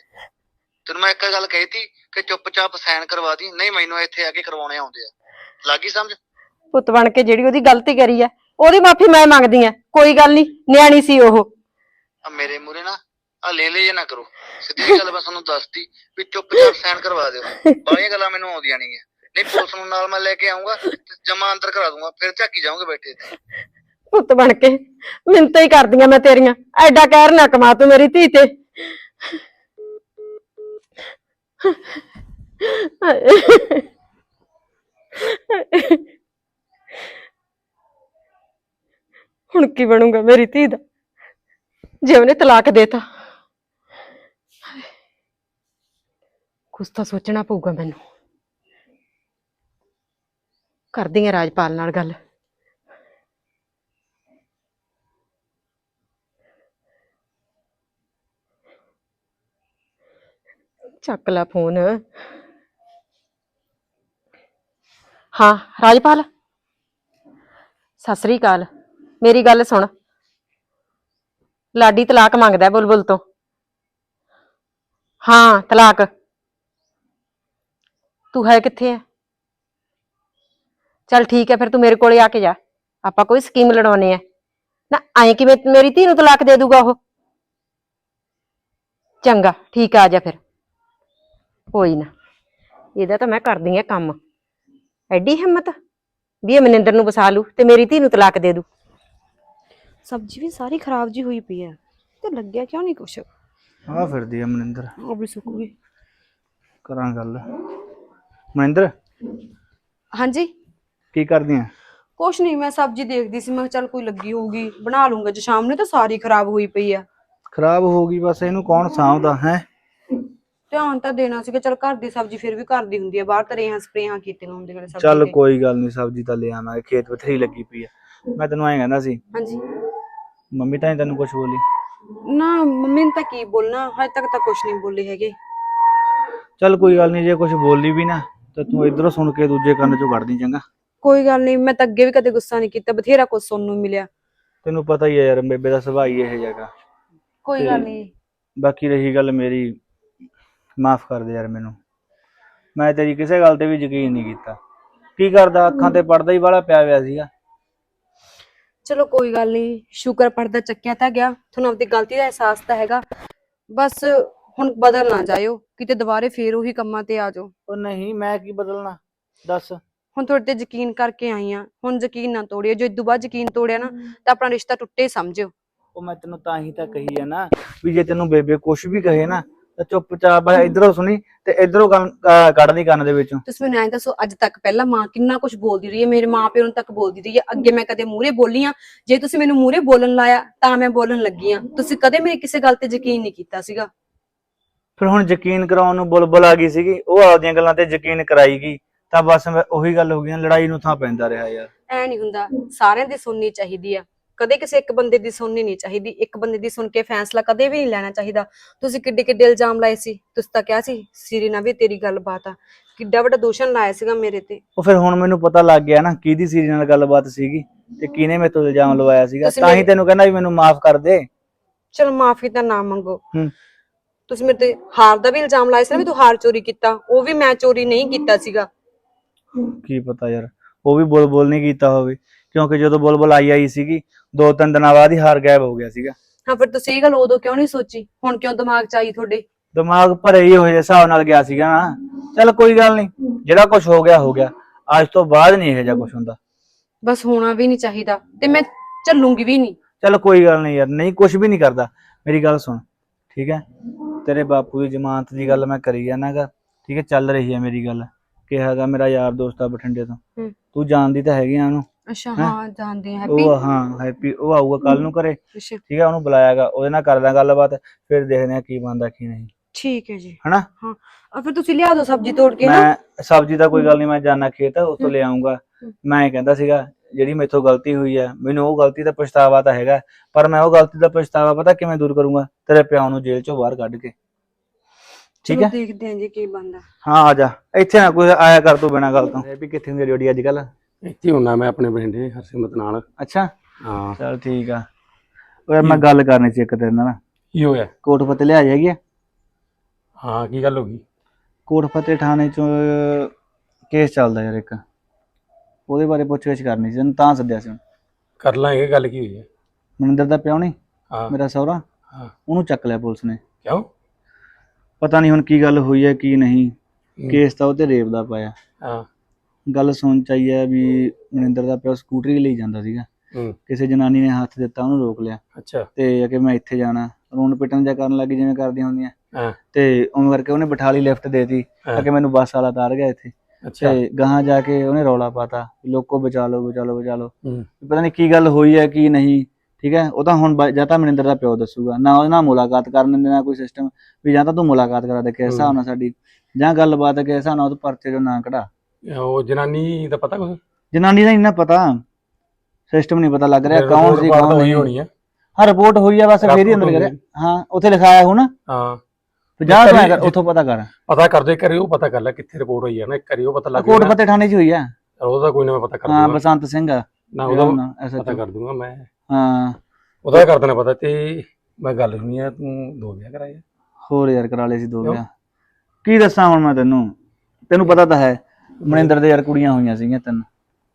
ਤੈਨੂੰ ਮੈਂ ਇੱਕ ਗੱਲ ਕਹੀਤੀ ਕਿ ਚੁੱਪਚਾਪ ਸਾਈਨ ਕਰਵਾ ਦੀ। ਨਹੀਂ ਮੈਨੂੰ ਇੱਥੇ ਆ ਕੇ ਕਰਵਾਉਣੇ ਆਉਂਦੇ ਆ। ਲੱਗੀ ਸਮਝ? ਪੁੱਤ ਬਣ ਕੇ ਜਿਹੜੀ ਉਹਦੀ ਗਲਤੀ ਕਰੀ ਆ ਉਹਦੀ ਮਾਫੀ ਮੈਂ ਮੰਗਦੀ ਆ ਕੋਈ ਗੱਲ ਨਹੀਂ ਨਿਆਣੀ ਸੀ ਉਹ। ਆ ਮੇਰੇ ਮੂਰੇ ਨਾ ਆ ਲੈ ਲੈ ਜੇ ਨਾ ਕਰੋ। ਸਿੱਧੀ ਗੱਲ ਮੈਂ ਤੁਹਾਨੂੰ ਦੱਸਤੀ ਵੀ ਚੁੱਪਚਾਪ ਸਾਈਨ ਕਰਵਾ ਦਿਓ। ਬਾਹਲੀਆਂ ਗੱਲਾਂ ਮੈਨੂੰ ਆਉਂਦੀਆਂ ਨਹੀਂ ਨਹੀਂ ਪੁਲਿਸ ਨੂੰ ਨਾਲ ਮੈਂ ਲੈ ਕੇ ਆਉਂਗਾ ਤੇ ਜਮਾ ਅੰਦਰ ਕਰਾ ਦੂੰਗਾ ਫਿਰ ਝਾਕੀ ਜਾਓਗੇ ਬੈਠੇ ਇੱਥੇ। ਪੁੱਤ ਬਣ ਕੇ ਮਿੰਤਾਂ ਹੀ ਕਰਦੀਆਂ ਮੈਂ ਤੇਰੀਆਂ। ਐਡਾ ਕਹਿਰ ਨਾ ਕਮਾ ਤੂੰ ਮੇਰੀ ਧੀ ਤੇ। ਹੁਣ ਕੀ ਬਣੂਗਾ ਮੇਰੀ ਧੀ ਦਾ ਜੇ ਉਹਨੇ ਤਲਾਕ ਦੇਤਾ ਕੁਛ ਤਾਂ ਸੋਚਣਾ ਪਊਗਾ ਮੈਨੂੰ ਕਰਦੀ ਆ ਰਾਜਪਾਲ ਨਾਲ ਗੱਲ ਚੱਕ ਲੈ ਫੋਨ ਹਾਂ ਰਾਜਪਾਲ ਸਤਿ ਸ੍ਰੀ ਅਕਾਲ ਮੇਰੀ ਗੱਲ ਸੁਣ। ਲਾਡੀ ਤਲਾਕ ਮੰਗਦਾ ਹੈ ਬੁਲਬੁਲ ਤੋਂ। ਹਾਂ, ਤਲਾਕ। ਤੂੰ ਹੈ ਕਿੱਥੇ ਹੈ ਚੱਲ ਠੀਕ ਹੈ ਫਿਰ ਤੂੰ ਮੇਰੇ ਕੋਲੇ ਆ ਕੇ ਜਾ। ਆਪਾਂ ਕੋਈ ਸਕੀਮ ਲੜਾਉਣੇ ਆ ਨਾ, ਐਂ ਕਿਵੇਂ ਮੇਰੀ ਧੀ ਨੂੰ ਤਲਾਕ ਦੇ ਦੂਗਾ ਉਹ? ਚੰਗਾ, ਠੀਕ ਆ ਆ ਜਾ ਫਿਰ। ਕੋਈ ਨਾ। ਇਹਦਾ ਤਾਂ ਮੈਂ ਕਰਦੀ ਆ ਕੰਮ। ਐਡੀ ਹਿੰਮਤ। ਵੀ ਇਹ ਮਨਿੰਦਰ ਨੂੰ ਵਸਾ ਲੂ ਤੇ ਮੇਰੀ ਧੀ ਨੂੰ ਤਲਾਕ ਦੇ ਦੂ ਸਬਜ਼ੀ ਵੀ ਸਾਰੀ ਖਰਾਬ ਜੀ ਹੋਈ ਪਈ ਹੈ। ਤੇ ਲੱਗਿਆ ਕਿਉਂ ਨਹੀਂ ਕੁਛ? ਆ ਫਿਰਦੀ ਆ ਮਨਿੰਦਰ। ਉਹ ਵੀ ਸੁੱਕ ਗਈ ਕਰਾਂ ਗੱਲ। ਮਨਿੰਦਰ ਹਾਂਜੀ? ਕੀ ਕਰਦੀ ਆ ਕੁਛ ਨਹੀਂ ਮੈਂ ਸਬਜ਼ੀ ਦੇਖਦੀ ਸੀ। ਮੈਂ ਕਿਹਾ ਚੱਲ ਕੋਈ ਲੱਗੀ ਹੋਊਗੀ ਬਣਾ ਲੂੰਗਾ ਜੇ ਸ਼ਾਮ ਨੂੰ ਤਾਂ ਸਾਰੀ ਖਰਾਬ ਹੋਈ ਪਈ ਆ। ਖਰਾਬ ਹੋ ਗਈ ਬਸ ਇਹਨੂੰ ਕੌਣ ਸਾਂਭਦਾ ਹੈ? ਧਿਆਨ ਤਾਂ ਦੇਣਾ ਸੀਗਾ। ਚੱਲ ਘਰ ਦੀ ਸਬਜ਼ੀ ਫਿਰ ਵੀ ਘਰ ਦੀ ਹੁੰਦੀ ਆ। ਬਾਹਰ ਤਾਂ ਰੇਹਾਂ ਸਪਰੇਆਂ ਕੀਤੀਆਂ ਹੁੰਦੀਆਂ ਨੇ ਸਬਜ਼ੀ ਚੱਲ ਤੇ। ਕੋਈ ਗੱਲ ਨਹੀਂ ਸਬਜ਼ੀ ਤਾਂ ਲੈ ਆਵਾਂਗੇ। ਖੇਤ ਬਥੇਰੀ ਲੱਗੀ ਪਈ ਆ। ਮੈਂ ਤੈਨੂੰ ਐਂ ਕਹਿੰਦਾ ਸੀ ਹਾਂਜੀ। ਮੰਮੀ ਤਾਂ ਤੈਨੂੰ ਕੁਝ ਬੋਲੀ? ਨਾ ਮੰਮੀ ਨੇ ਤਾਂ ਕੀ ਬੋਲਣਾ? ਹਜੇ ਤੱਕ ਤਾਂ ਕੁਛ ਨਹੀਂ ਬੋਲੇ ਹੈਗੇ। ਚੱਲ ਕੋਈ ਗੱਲ ਨਹੀਂ ਜੇ ਕੁਝ ਬੋਲੀ ਵੀ ਨਾ ਤਾਂ ਤੂੰ ਇਧਰੋਂ ਸੁਣ ਕੇ ਦੂਜੇ ਕੰਨ ਚੋਂ ਕੱਢਦੀ ਚੰਗਾ। ਕੋਈ ਗੱਲ ਨਹੀਂ ਮੈਂ ਤਾਂ ਅੱਗੇ ਵੀ ਕਦੇ ਗੁੱਸਾ ਨਹੀਂ ਕੀਤਾ ਬਥੇਰਾ ਕੁਛ ਸੁਣਨ ਨੂੰ ਮਿਲਿਆ। ਤੈਨੂੰ ਪਤਾ ਹੀ ਹੈ ਯਾਰ ਬੇਬੇ ਦਾ ਸੁਭਾਅ ਹੀ ਇਹ ਜਗਾ ਕੋਈ ਗੱਲ ਨਹੀਂ ਬਾਕੀ ਰਹੀ ਗੱਲ ਮੇਰੀ ਮਾਫ ਕਰ ਦੇ ਯਾਰ ਮੈਨੂੰ। ਮੈਂ ਤੇਰੀ ਕਿਸੇ ਗੱਲ ਤੇ ਵੀ ਯਕੀਨ ਨਹੀਂ ਕੀਤਾ। ਕੀ ਕਰਦਾ ਅੱਖਾਂ ਤੇ ਪੜਦਾ ਹੀ ਵਾਲਾ ਪਿਆ ਹੋਇਆ ਸੀਗਾ। ਚਲੋ ਕੋਈ ਗੱਲ ਨਹੀਂ ਸ਼ੁਕਰ ਪਰਦਾ ਚੱਕਿਆ ਤਾਂ ਗਿਆ ਤੁਹਾਨੂੰ ਆਪਣੀ ਗਲਤੀ ਦਾ ਅਹਿਸਾਸ ਤਾਂ ਹੈਗਾ। ਬਸ ਹੁਣ ਬਦਲ ਨਾ ਜਾਇਓ ਕਿਤੇ ਦੁਬਾਰੇ ਫੇਰ ਉਹੀ ਕੰਮਾਂ ਤੇ ਆ ਜਾਓ। ਉਹ ਨਹੀਂ ਮੈਂ ਕੀ ਬਦਲਣਾ ਦੱਸ। ਹੁਣ ਤੁਹਾਡੇ ਤੇ ਯਕੀਨ ਕਰਕੇ ਆਈ ਆ ਹੁਣ ਯਕੀਨ ਨਾ ਤੋੜਿਓ ਜੇ ਇਦੋਂ ਬਾਅਦ ਯਕੀਨ ਤੋੜਿਆ ਨਾ ਤਾਂ ਆਪਣਾ ਰਿਸ਼ਤਾ ਟੁੱਟੇ ਸਮਝਿਓ। ਉਹ ਮੈਂ ਤੈਨੂੰ ਤਾਂ ਹੀ ਤਾਂ ਕਹੀ ਆ ਨਾ ਵੀ ਜੇ ਤੈਨੂੰ ਬੇਬੇ ਕੁਛ ਵੀ ਕਹੇ ਨਾ ਚੁੱਪਚਾਪ ਬਸ ਇਧਰੋਂ ਸੁਣੀ ਤੇ ਇਧਰੋਂ ਕੱਢ ਦੀ ਕੰਨ ਦੇ ਵਿੱਚੋਂ। ਤੁਸੀਂ ਮੈਨੂੰ ਐਂ ਦੱਸੋ ਅੱਜ ਤੱਕ ਪਹਿਲਾਂ ਮਾਂ ਕਿੰਨਾ ਕੁਝ ਬੋਲਦੀ ਰਹੀ ਹੈ ਮੇਰੇ ਮਾਂ ਪਿਓ ਨੂੰ ਤੱਕ ਬੋਲਦੀ ਰਹੀ ਹੈ ਅੱਗੇ ਮੈਂ ਕਦੇ ਮੂਹਰੇ ਬੋਲੀ ਆ ਜੇ ਤੁਸੀਂ ਮੈਨੂੰ ਮੂਹਰੇ ਬੋਲਣ ਲਾਇਆ ਤਾਂ ਮੈਂ ਬੋਲਣ ਲੱਗੀ ਆ ਤੁਸੀਂ ਕਦੇ ਮੇਰੀ ਕਿਸੇ ਗੱਲ ਤੇ ਯਕੀਨ ਨਹੀਂ ਕੀਤਾ ਸੀਗਾ? ਫਿਰ ਹੁਣ ਯਕੀਨ ਕਰਾਉਣ ਨੂੰ ਬੁਲਬੁਲ ਆ ਗਈ ਸੀਗੀ ਉਹ ਆਪਦੀਆਂ ਗੱਲਾਂ ਤੇ ਯਕੀਨ ਕਰਾਈ ਗਈ ਤਾਂ ਬਸ ਉਹੀ ਗੱਲ ਹੋ ਗਈ ਲੜਾਈ ਨੂੰ ਥਾਂ ਪੈਂਦਾ ਰਿਹਾ ਯਾਰ। ਐ ਨਹੀਂ ਹੁੰਦਾ ਸਾਰਿਆਂ ਦੀ ਸੁਣਨੀ ਚਾਹੀਦੀ ਆ। ਕਦੇ ਕਿਸੇ ਇੱਕ ਬੰਦੇ ਦੀ ਸੁਣਨੀ ਨਹੀਂ ਚਾਹੀਦੀ ਇੱਕ ਬੰਦੇ ਦੀ ਸੁਣ ਕੇ ਫੈਸਲਾ ਕਦੇ ਵੀ ਨਹੀਂ ਲੈਣਾ ਚਾਹੀਦਾ। ਤੁਸੀਂ ਕਿੱਡੇ ਕਿੱਡੇ ਇਲਜ਼ਾਮ ਲਾਏ ਸੀ? ਤੁਸੀਂ ਤਾਂ ਕਿਹਾ ਸੀ ਸੀਰੀ ਨਾਲ ਵੀ ਤੇਰੀ ਗੱਲਬਾਤ ਆ। ਕਿੱਡਾ ਵੱਡਾ ਦੋਸ਼ਣ ਲਾਇਆ ਸੀਗਾ ਮੇਰੇ ਤੇ। ਉਹ ਫਿਰ ਹੁਣ ਮੈਨੂੰ ਪਤਾ ਲੱਗ ਗਿਆ ਨਾ ਕਿਹਦੀ ਸੀਰੀ ਨਾਲ ਗੱਲਬਾਤ ਸੀਗੀ ਤੇ ਕਿਹਨੇ ਮੇਰੇ ਤੋਂ ਇਲਜ਼ਾਮ ਲਵਾਇਆ ਸੀਗਾ। ਤੁਸੀਂ ਤਾਂ ਹੀ ਮੇਰੇ- ਤੈਨੂੰ ਕਹਿੰਦਾ ਵੀ ਮੈਨੂੰ ਮਾਫ ਕਰ ਦੇ। ਚਲ ਮਾਫੀ ਤਾਂ ਨਾ ਮੰਗੋ। ਹੂੰ। ਤੁਸੀਂ ਮੇਰੇ ਤੇ ਹਾਰ ਦਾ ਵੀ ਇਲਜ਼ਾਮ ਲਾਇਆ ਸੀ ਨਾ ਵੀ ਤੂੰ ਹਾਰ ਚੋਰੀ ਕੀਤਾ। ਉਹ ਵੀ ਮੈਂ ਚੋਰੀ ਨਹੀਂ ਕੀਤਾ ਸੀਗਾ। ਕੀ ਪਤਾ ਯਾਰ ਉਹ ਵੀ ਬੁਲਬੁਲ ਨਹੀਂ ਕੀਤਾ ਹੋਵੇ। ਕਿਉਂਕਿ ਜਦੋਂ ਬੁਲਬੁਲ ਆਈ ਆਈ ਸੀਗੀ ਦੋ ਤਿੰਨ ਦਿਨਾਂ ਬਾਅਦ ਹੀ ਹਾਰ ਗਾਇਬ ਹੋ ਗਿਆ ਸੀਗਾ। ਹਾਂ ਫਿਰ ਤੁਸੀਂ ਇਹ ਗੱਲ ਉਦੋਂ ਕਿਉਂ ਨਹੀਂ ਸੋਚੀ? ਹੁਣ ਕਿਉਂ ਦਿਮਾਗ 'ਚ ਆਈ ਤੁਹਾਡੇ? ਦਿਮਾਗ ਭਰੇ ਹੀ ਹੋਏ ਹਿਸਾਬ ਨਾਲ ਗਿਆ ਸੀਗਾ ਨਾ। ਚੱਲ ਕੋਈ ਗੱਲ ਨਹੀਂ ਜਿਹੜਾ ਕੁਝ ਹੋ ਗਿਆ ਹੋ ਗਿਆ। ਅੱਜ ਤੋਂ ਬਾਅਦ ਨਹੀਂ ਇਹੋ ਜਿਹਾ ਕੁਝ ਹੁੰਦਾ। ਬਸ ਹੋਣਾ ਵੀ ਨਹੀਂ ਚਾਹੀਦਾ ਤੇ ਮੈਂ ਚੱਲੂੰਗੀ ਵੀ ਨਹੀਂ। ਚੱਲ ਕੋਈ ਗੱਲ ਨਹੀਂ ਯਾਰ ਨਹੀਂ ਕੁਝ ਵੀ ਨਹੀਂ ਕਰਦਾ। ਮੇਰੀ ਗੱਲ ਸੁਣ ਠੀਕ ਹੈ? ਤੇਰੇ ਬਾਪੂ ਦੀ ਜ਼ਮਾਨਤ ਦੀ ਗੱਲ ਮੈਂ ਕਰੀ ਜਾਣਾਗਾ। ਠੀਕ ਹੈ ਚੱਲ ਰਹੀ ਹੈ ਮੇਰੀ ਗੱਲ। ਕਿਹਾਗਾ ਮੇਰਾ ਯਾਰ ਦੋਸਤ ਆ ਬਠਿੰਡੇ ਤੋਂ। ਹੂੰ। ਤੂੰ ਜਾਣਦੀ ਤਾਂ ਹੈਗੀ ਆ ਉਹਨੂੰ। ਅੱਛਾ ਹੈਂ? ਜਾਣਦੇ ਆ। ਹੈਪੀ ਉਹ ਹਾਂ ਹੈਪੀ ਉਹ ਆਊਗਾ ਕੱਲ ਨੂੰ ਘਰੇ। ਅੱਛਾ। ਠੀਕ ਹੈ ਉਹਨੂੰ ਬੁਲਾਇਆਗਾ ਉਹਦੇ ਨਾਲ ਕਰਦਾ ਗੱਲਬਾਤ ਫਿਰ ਦੇਖਦੇ ਆ ਕੀ ਬਣਦਾ ਕੀ ਨਹੀਂ। ਠੀਕ ਹੈ ਜੀ। ਹਨਾ? ਹਾਂ। ਆ ਫਿਰ ਤੁਸੀਂ ਲਿਆ ਦਿਓ ਸਬਜ਼ੀ ਤੋੜ ਕੇ ਨਾ। ਮੈਂ ਸਬਜ਼ੀ ਦਾ ਕੋਈ ਗੱਲ ਨਹੀਂ ਮੈਂ ਜਾਣਾ ਖੇਤ ਉਸ ਤੋਂ ਲੈ ਆਉਂਗਾ ਮੈਂ ਇਹ ਕਹਿੰਦਾ ਸੀਗਾ ਜਿਹੜੀ ਮੇਥੋਂ ਗਲਤੀ ਹੋਈ ਹੈ ਮੈਨੂੰ ਉਹ ਗਲਤੀ ਦਾ ਪਛਤਾਵਾ ਤਾਂ ਹੈਗਾ ਪਰ ਮੈਂ ਉਹ ਗਲਤੀ ਦਾ ਪਛਤਾਵਾ ਪਤਾ ਕਿਵੇਂ ਦੂਰ ਕਰੂੰਗਾ? ਤੇਰੇ ਪਿਓ ਨੂੰ ਜੇਲ੍ਹ ਚੋਂ ਬਾਹਰ ਕੱਢ ਕੇ। ਠੀਕ ਹੈ ਦੇਖਦੇ ਹਾਂ ਜੀ ਕੀ ਬਣਦਾ। ਹਾਂ ਆ ਜਾ। ਇੱਥੇ ਨਾ ਕੋਈ ਆਇਆ ਕਰ ਤੂੰ ਬਿਨਾਂ ਗੱਲ ਤੋਂ। ਇਹ ਵੀ ਕਿੱਥੇ ਹੁੰਦੀ ਡਿਊਟੀ ਅੱਜ ਕੱਲ ਇੱਥੇ ਹੁੰਨਾ ਮੈਂ ਆਪਣੇ ਬਰਿੰਡੇ ਹਰਸਿਮਰਤ ਨਾਲ। ਅੱਛਾ? ਹਾਂ। ਚਲ ਠੀਕ ਆ। ਓਏ ਮੈਂ ਗੱਲ ਕਰਨੀ ਸੀ ਇੱਕ ਤੇਰੇ ਨਾਲ। ਕੀ ਹੋਇਆ? ਕੋਟ ਫਤਿਹ ਲਿਆ ਜਾਏਗੀ ਹਾਂ ਕੀ ਗੱਲ ਹੋ ਗਈ? ਕੋਟ ਫਤਿਹ ਥਾਣੇ ਚੋਂ ਕੇਸ ਚੱਲਦਾ ਯਾਰ ਇੱਕ। ਉਹਦੇ ਬਾਰੇ ਪੁੱਛ-ਗਿੱਛ ਕਰਨੀ ਸੀ ਤੈਨੂੰ ਤਾਂ ਸੱਦਿਆ ਸੀ। ਕਰ ਲਾਂਗੇ ਗੱਲ ਕੀ ਹੋਈ ਹੈ ਮਨਿੰਦਰ ਦਾ ਪਿਓ ਨਹੀਂ ਹਾਂ। ਮੇਰਾ ਸਹੁਰਾ? ਹਾਂ। ਉਹਨੂੰ ਚੱਕ ਲਿਆ ਪੁਲਿਸ ਨੇ। ਕਿਉਂ? ਪਤਾ ਨਹੀਂ ਹੁਣ ਕੀ ਗੱਲ ਹੋਈ ਹੈ ਕੀ ਨਹੀਂ। ਕੇਸ ਤਾਂ ਉਹਤੇ ਰੇਪ ਦਾ ਪਾਇਆ। ਹਾਂ। ਗੱਲ ਸੁਣ ਚ ਆਈ ਹੈ ਵੀ ਮਨਿੰਦਰ ਦਾ ਪਿਓ ਸਕੂਟਰੀ ਲਈ ਜਾਂਦਾ ਸੀਗਾ। ਹੂੰ। ਕਿਸੇ ਜਨਾਨੀ ਨੇ ਹੱਥ ਦਿੱਤਾ ਉਹਨੂੰ ਰੋਕ ਲਿਆ। ਅੱਛਾ। ਤੇ ਆ ਕਿ ਮੈਂ ਇੱਥੇ ਜਾਣਾ। ਰੋਣ ਪਿੱਟਣ ਜਾ ਕਰਨ ਲੱਗੀ ਜਿਵੇਂ ਕਰਦੀਆਂ ਹੁੰਦੀਆਂ। ਹਾਂ। ਤੇ ਉਵੇਂ ਕਰਕੇ ਉਹਨੇ ਬਿਠਾ ਲਈ ਲਿਫਟ ਦੇਤੀ। ਆ ਕਿ ਮੈਨੂੰ ਬੱਸ ਵਾਲਾ ਤਾਰ ਗਿਆ ਇੱਥੇ। ਅੱਛਾ। ਤੇ ਗਾਹਾਂ ਜਾ ਕੇ ਉਹਨੇ ਰੌਲਾ ਪਾਤਾ ਲੋਕੋ ਬਚਾ ਲਓ ਬਚਾ ਲਓ ਬਚਾ ਲਓ। ਪਤਾ ਨਹੀਂ ਕੀ ਗੱਲ ਹੋਈ ਹੈ ਕੀ ਨਹੀਂ ਠੀਕ ਹੈ? ਉਹ ਤਾਂ ਹੁਣ ਜਾਂ ਤਾਂ ਮਨਿੰਦਰ ਦਾ ਪਿਓ ਦੱਸੂਗਾ। ਨਾ ਉਹਦੇ ਨਾਲ ਮੁਲਾਕਾਤ ਕਰਨ ਦੇ ਨਾ ਕੋਈ ਸਿਸਟਮ ਵੀ ਜਾਂ ਤਾਂ ਤੂੰ ਮੁਲਾਕਾਤ ਕਰਾ ਦੇ ਕਿਸ ਹਿਸਾਬ ਨਾਲ ਸਾਡੀ ਜਾਂ ਗੱਲਬਾਤ ਕੇ ਹਿਸਾਬ ਨਾਲ ਉਹ ਪਰਚੇ ਚੋਂ ਨਾ ਕਢਾ। ਉਹ ਜਨਾਨੀ ਦਾ ਪਤਾ ਕੁਛ? ਜਨਾਨੀ ਦਾ ਇੰਨਾ ਪਤਾ। ਸਿਸਟਮ ਨਹੀਂ ਪਤਾ ਲੱਗ ਰਿਹਾ ਕੌਣ ਸੀ ਕੌਣ ਨਹੀਂ। ਹੋਣੀ ਆ। ਹਾਂ ਰਿਪੋਰਟ ਹੋਈ ਆ ਬਸ ਫੇਰ ਹੀ ਅੰਦਰ ਕਰਿਆ। ਹਾਂ ਉੱਥੇ ਲਿਖਾਇਆ ਹੋ ਨਾ ਹਾਂ। ਤੇ ਜਾ ਤੂੰ ਐਂ ਕਰ ਉੱਥੋਂ ਪਤਾ ਕਰ। ਪਤਾ ਕਰ ਦੇ ਕਰਿਓ ਪਤਾ ਕਰ ਲੈ ਕਿੱਥੇ ਰਿਪੋਰਟ ਹੋਈ ਆ ਨਾ ਇੱਕ ਕਰਿਓ ਪਤਾ ਲੱਗ ਕੋਟ ਫਤਿਹ ਥਾਣੇ 'ਚ ਹੋਈ ਆ। ਉਹਦਾ ਕੋਈ ਨਾ ਮੈਂ ਪਤਾ ਕਰ ਹਾਂ ਦੂੰਗਾ। ਬਸੰਤ ਸਿੰਘ ਆ। ਨਾ ਉਹਦਾ ਪਤਾ ਕਰ ਦੂੰਗਾ ਮੈਂ। ਹਾਂ। ਉਹਦਾ ਕਰ ਦੇਣਾ ਪਤਾ ਤੇ ਮੈਂ ਗੱਲ ਸੁਣੀ ਆ ਤੂੰ ਦੋ ਵਿਆਹ ਕਰਾਇਆ ਹੋਰ ਯਾਰ ਕਰਾ ਲਏ ਸੀ ਦੋ? ਵਿਆਹ। ਕੀ ਦੱਸਾਂ ਹੁਣ ਮੈਂ ਤੈਨੂੰ? ਤੈਨੂੰ ਪਤਾ ਤਾਂ ਹੈ। ਮਨਿੰਦਰ ਦੇ ਯਾਰ ਕੁੜੀਆਂ ਹੋਈਆਂ ਸੀਗੀਆਂ ਤਿੰਨ।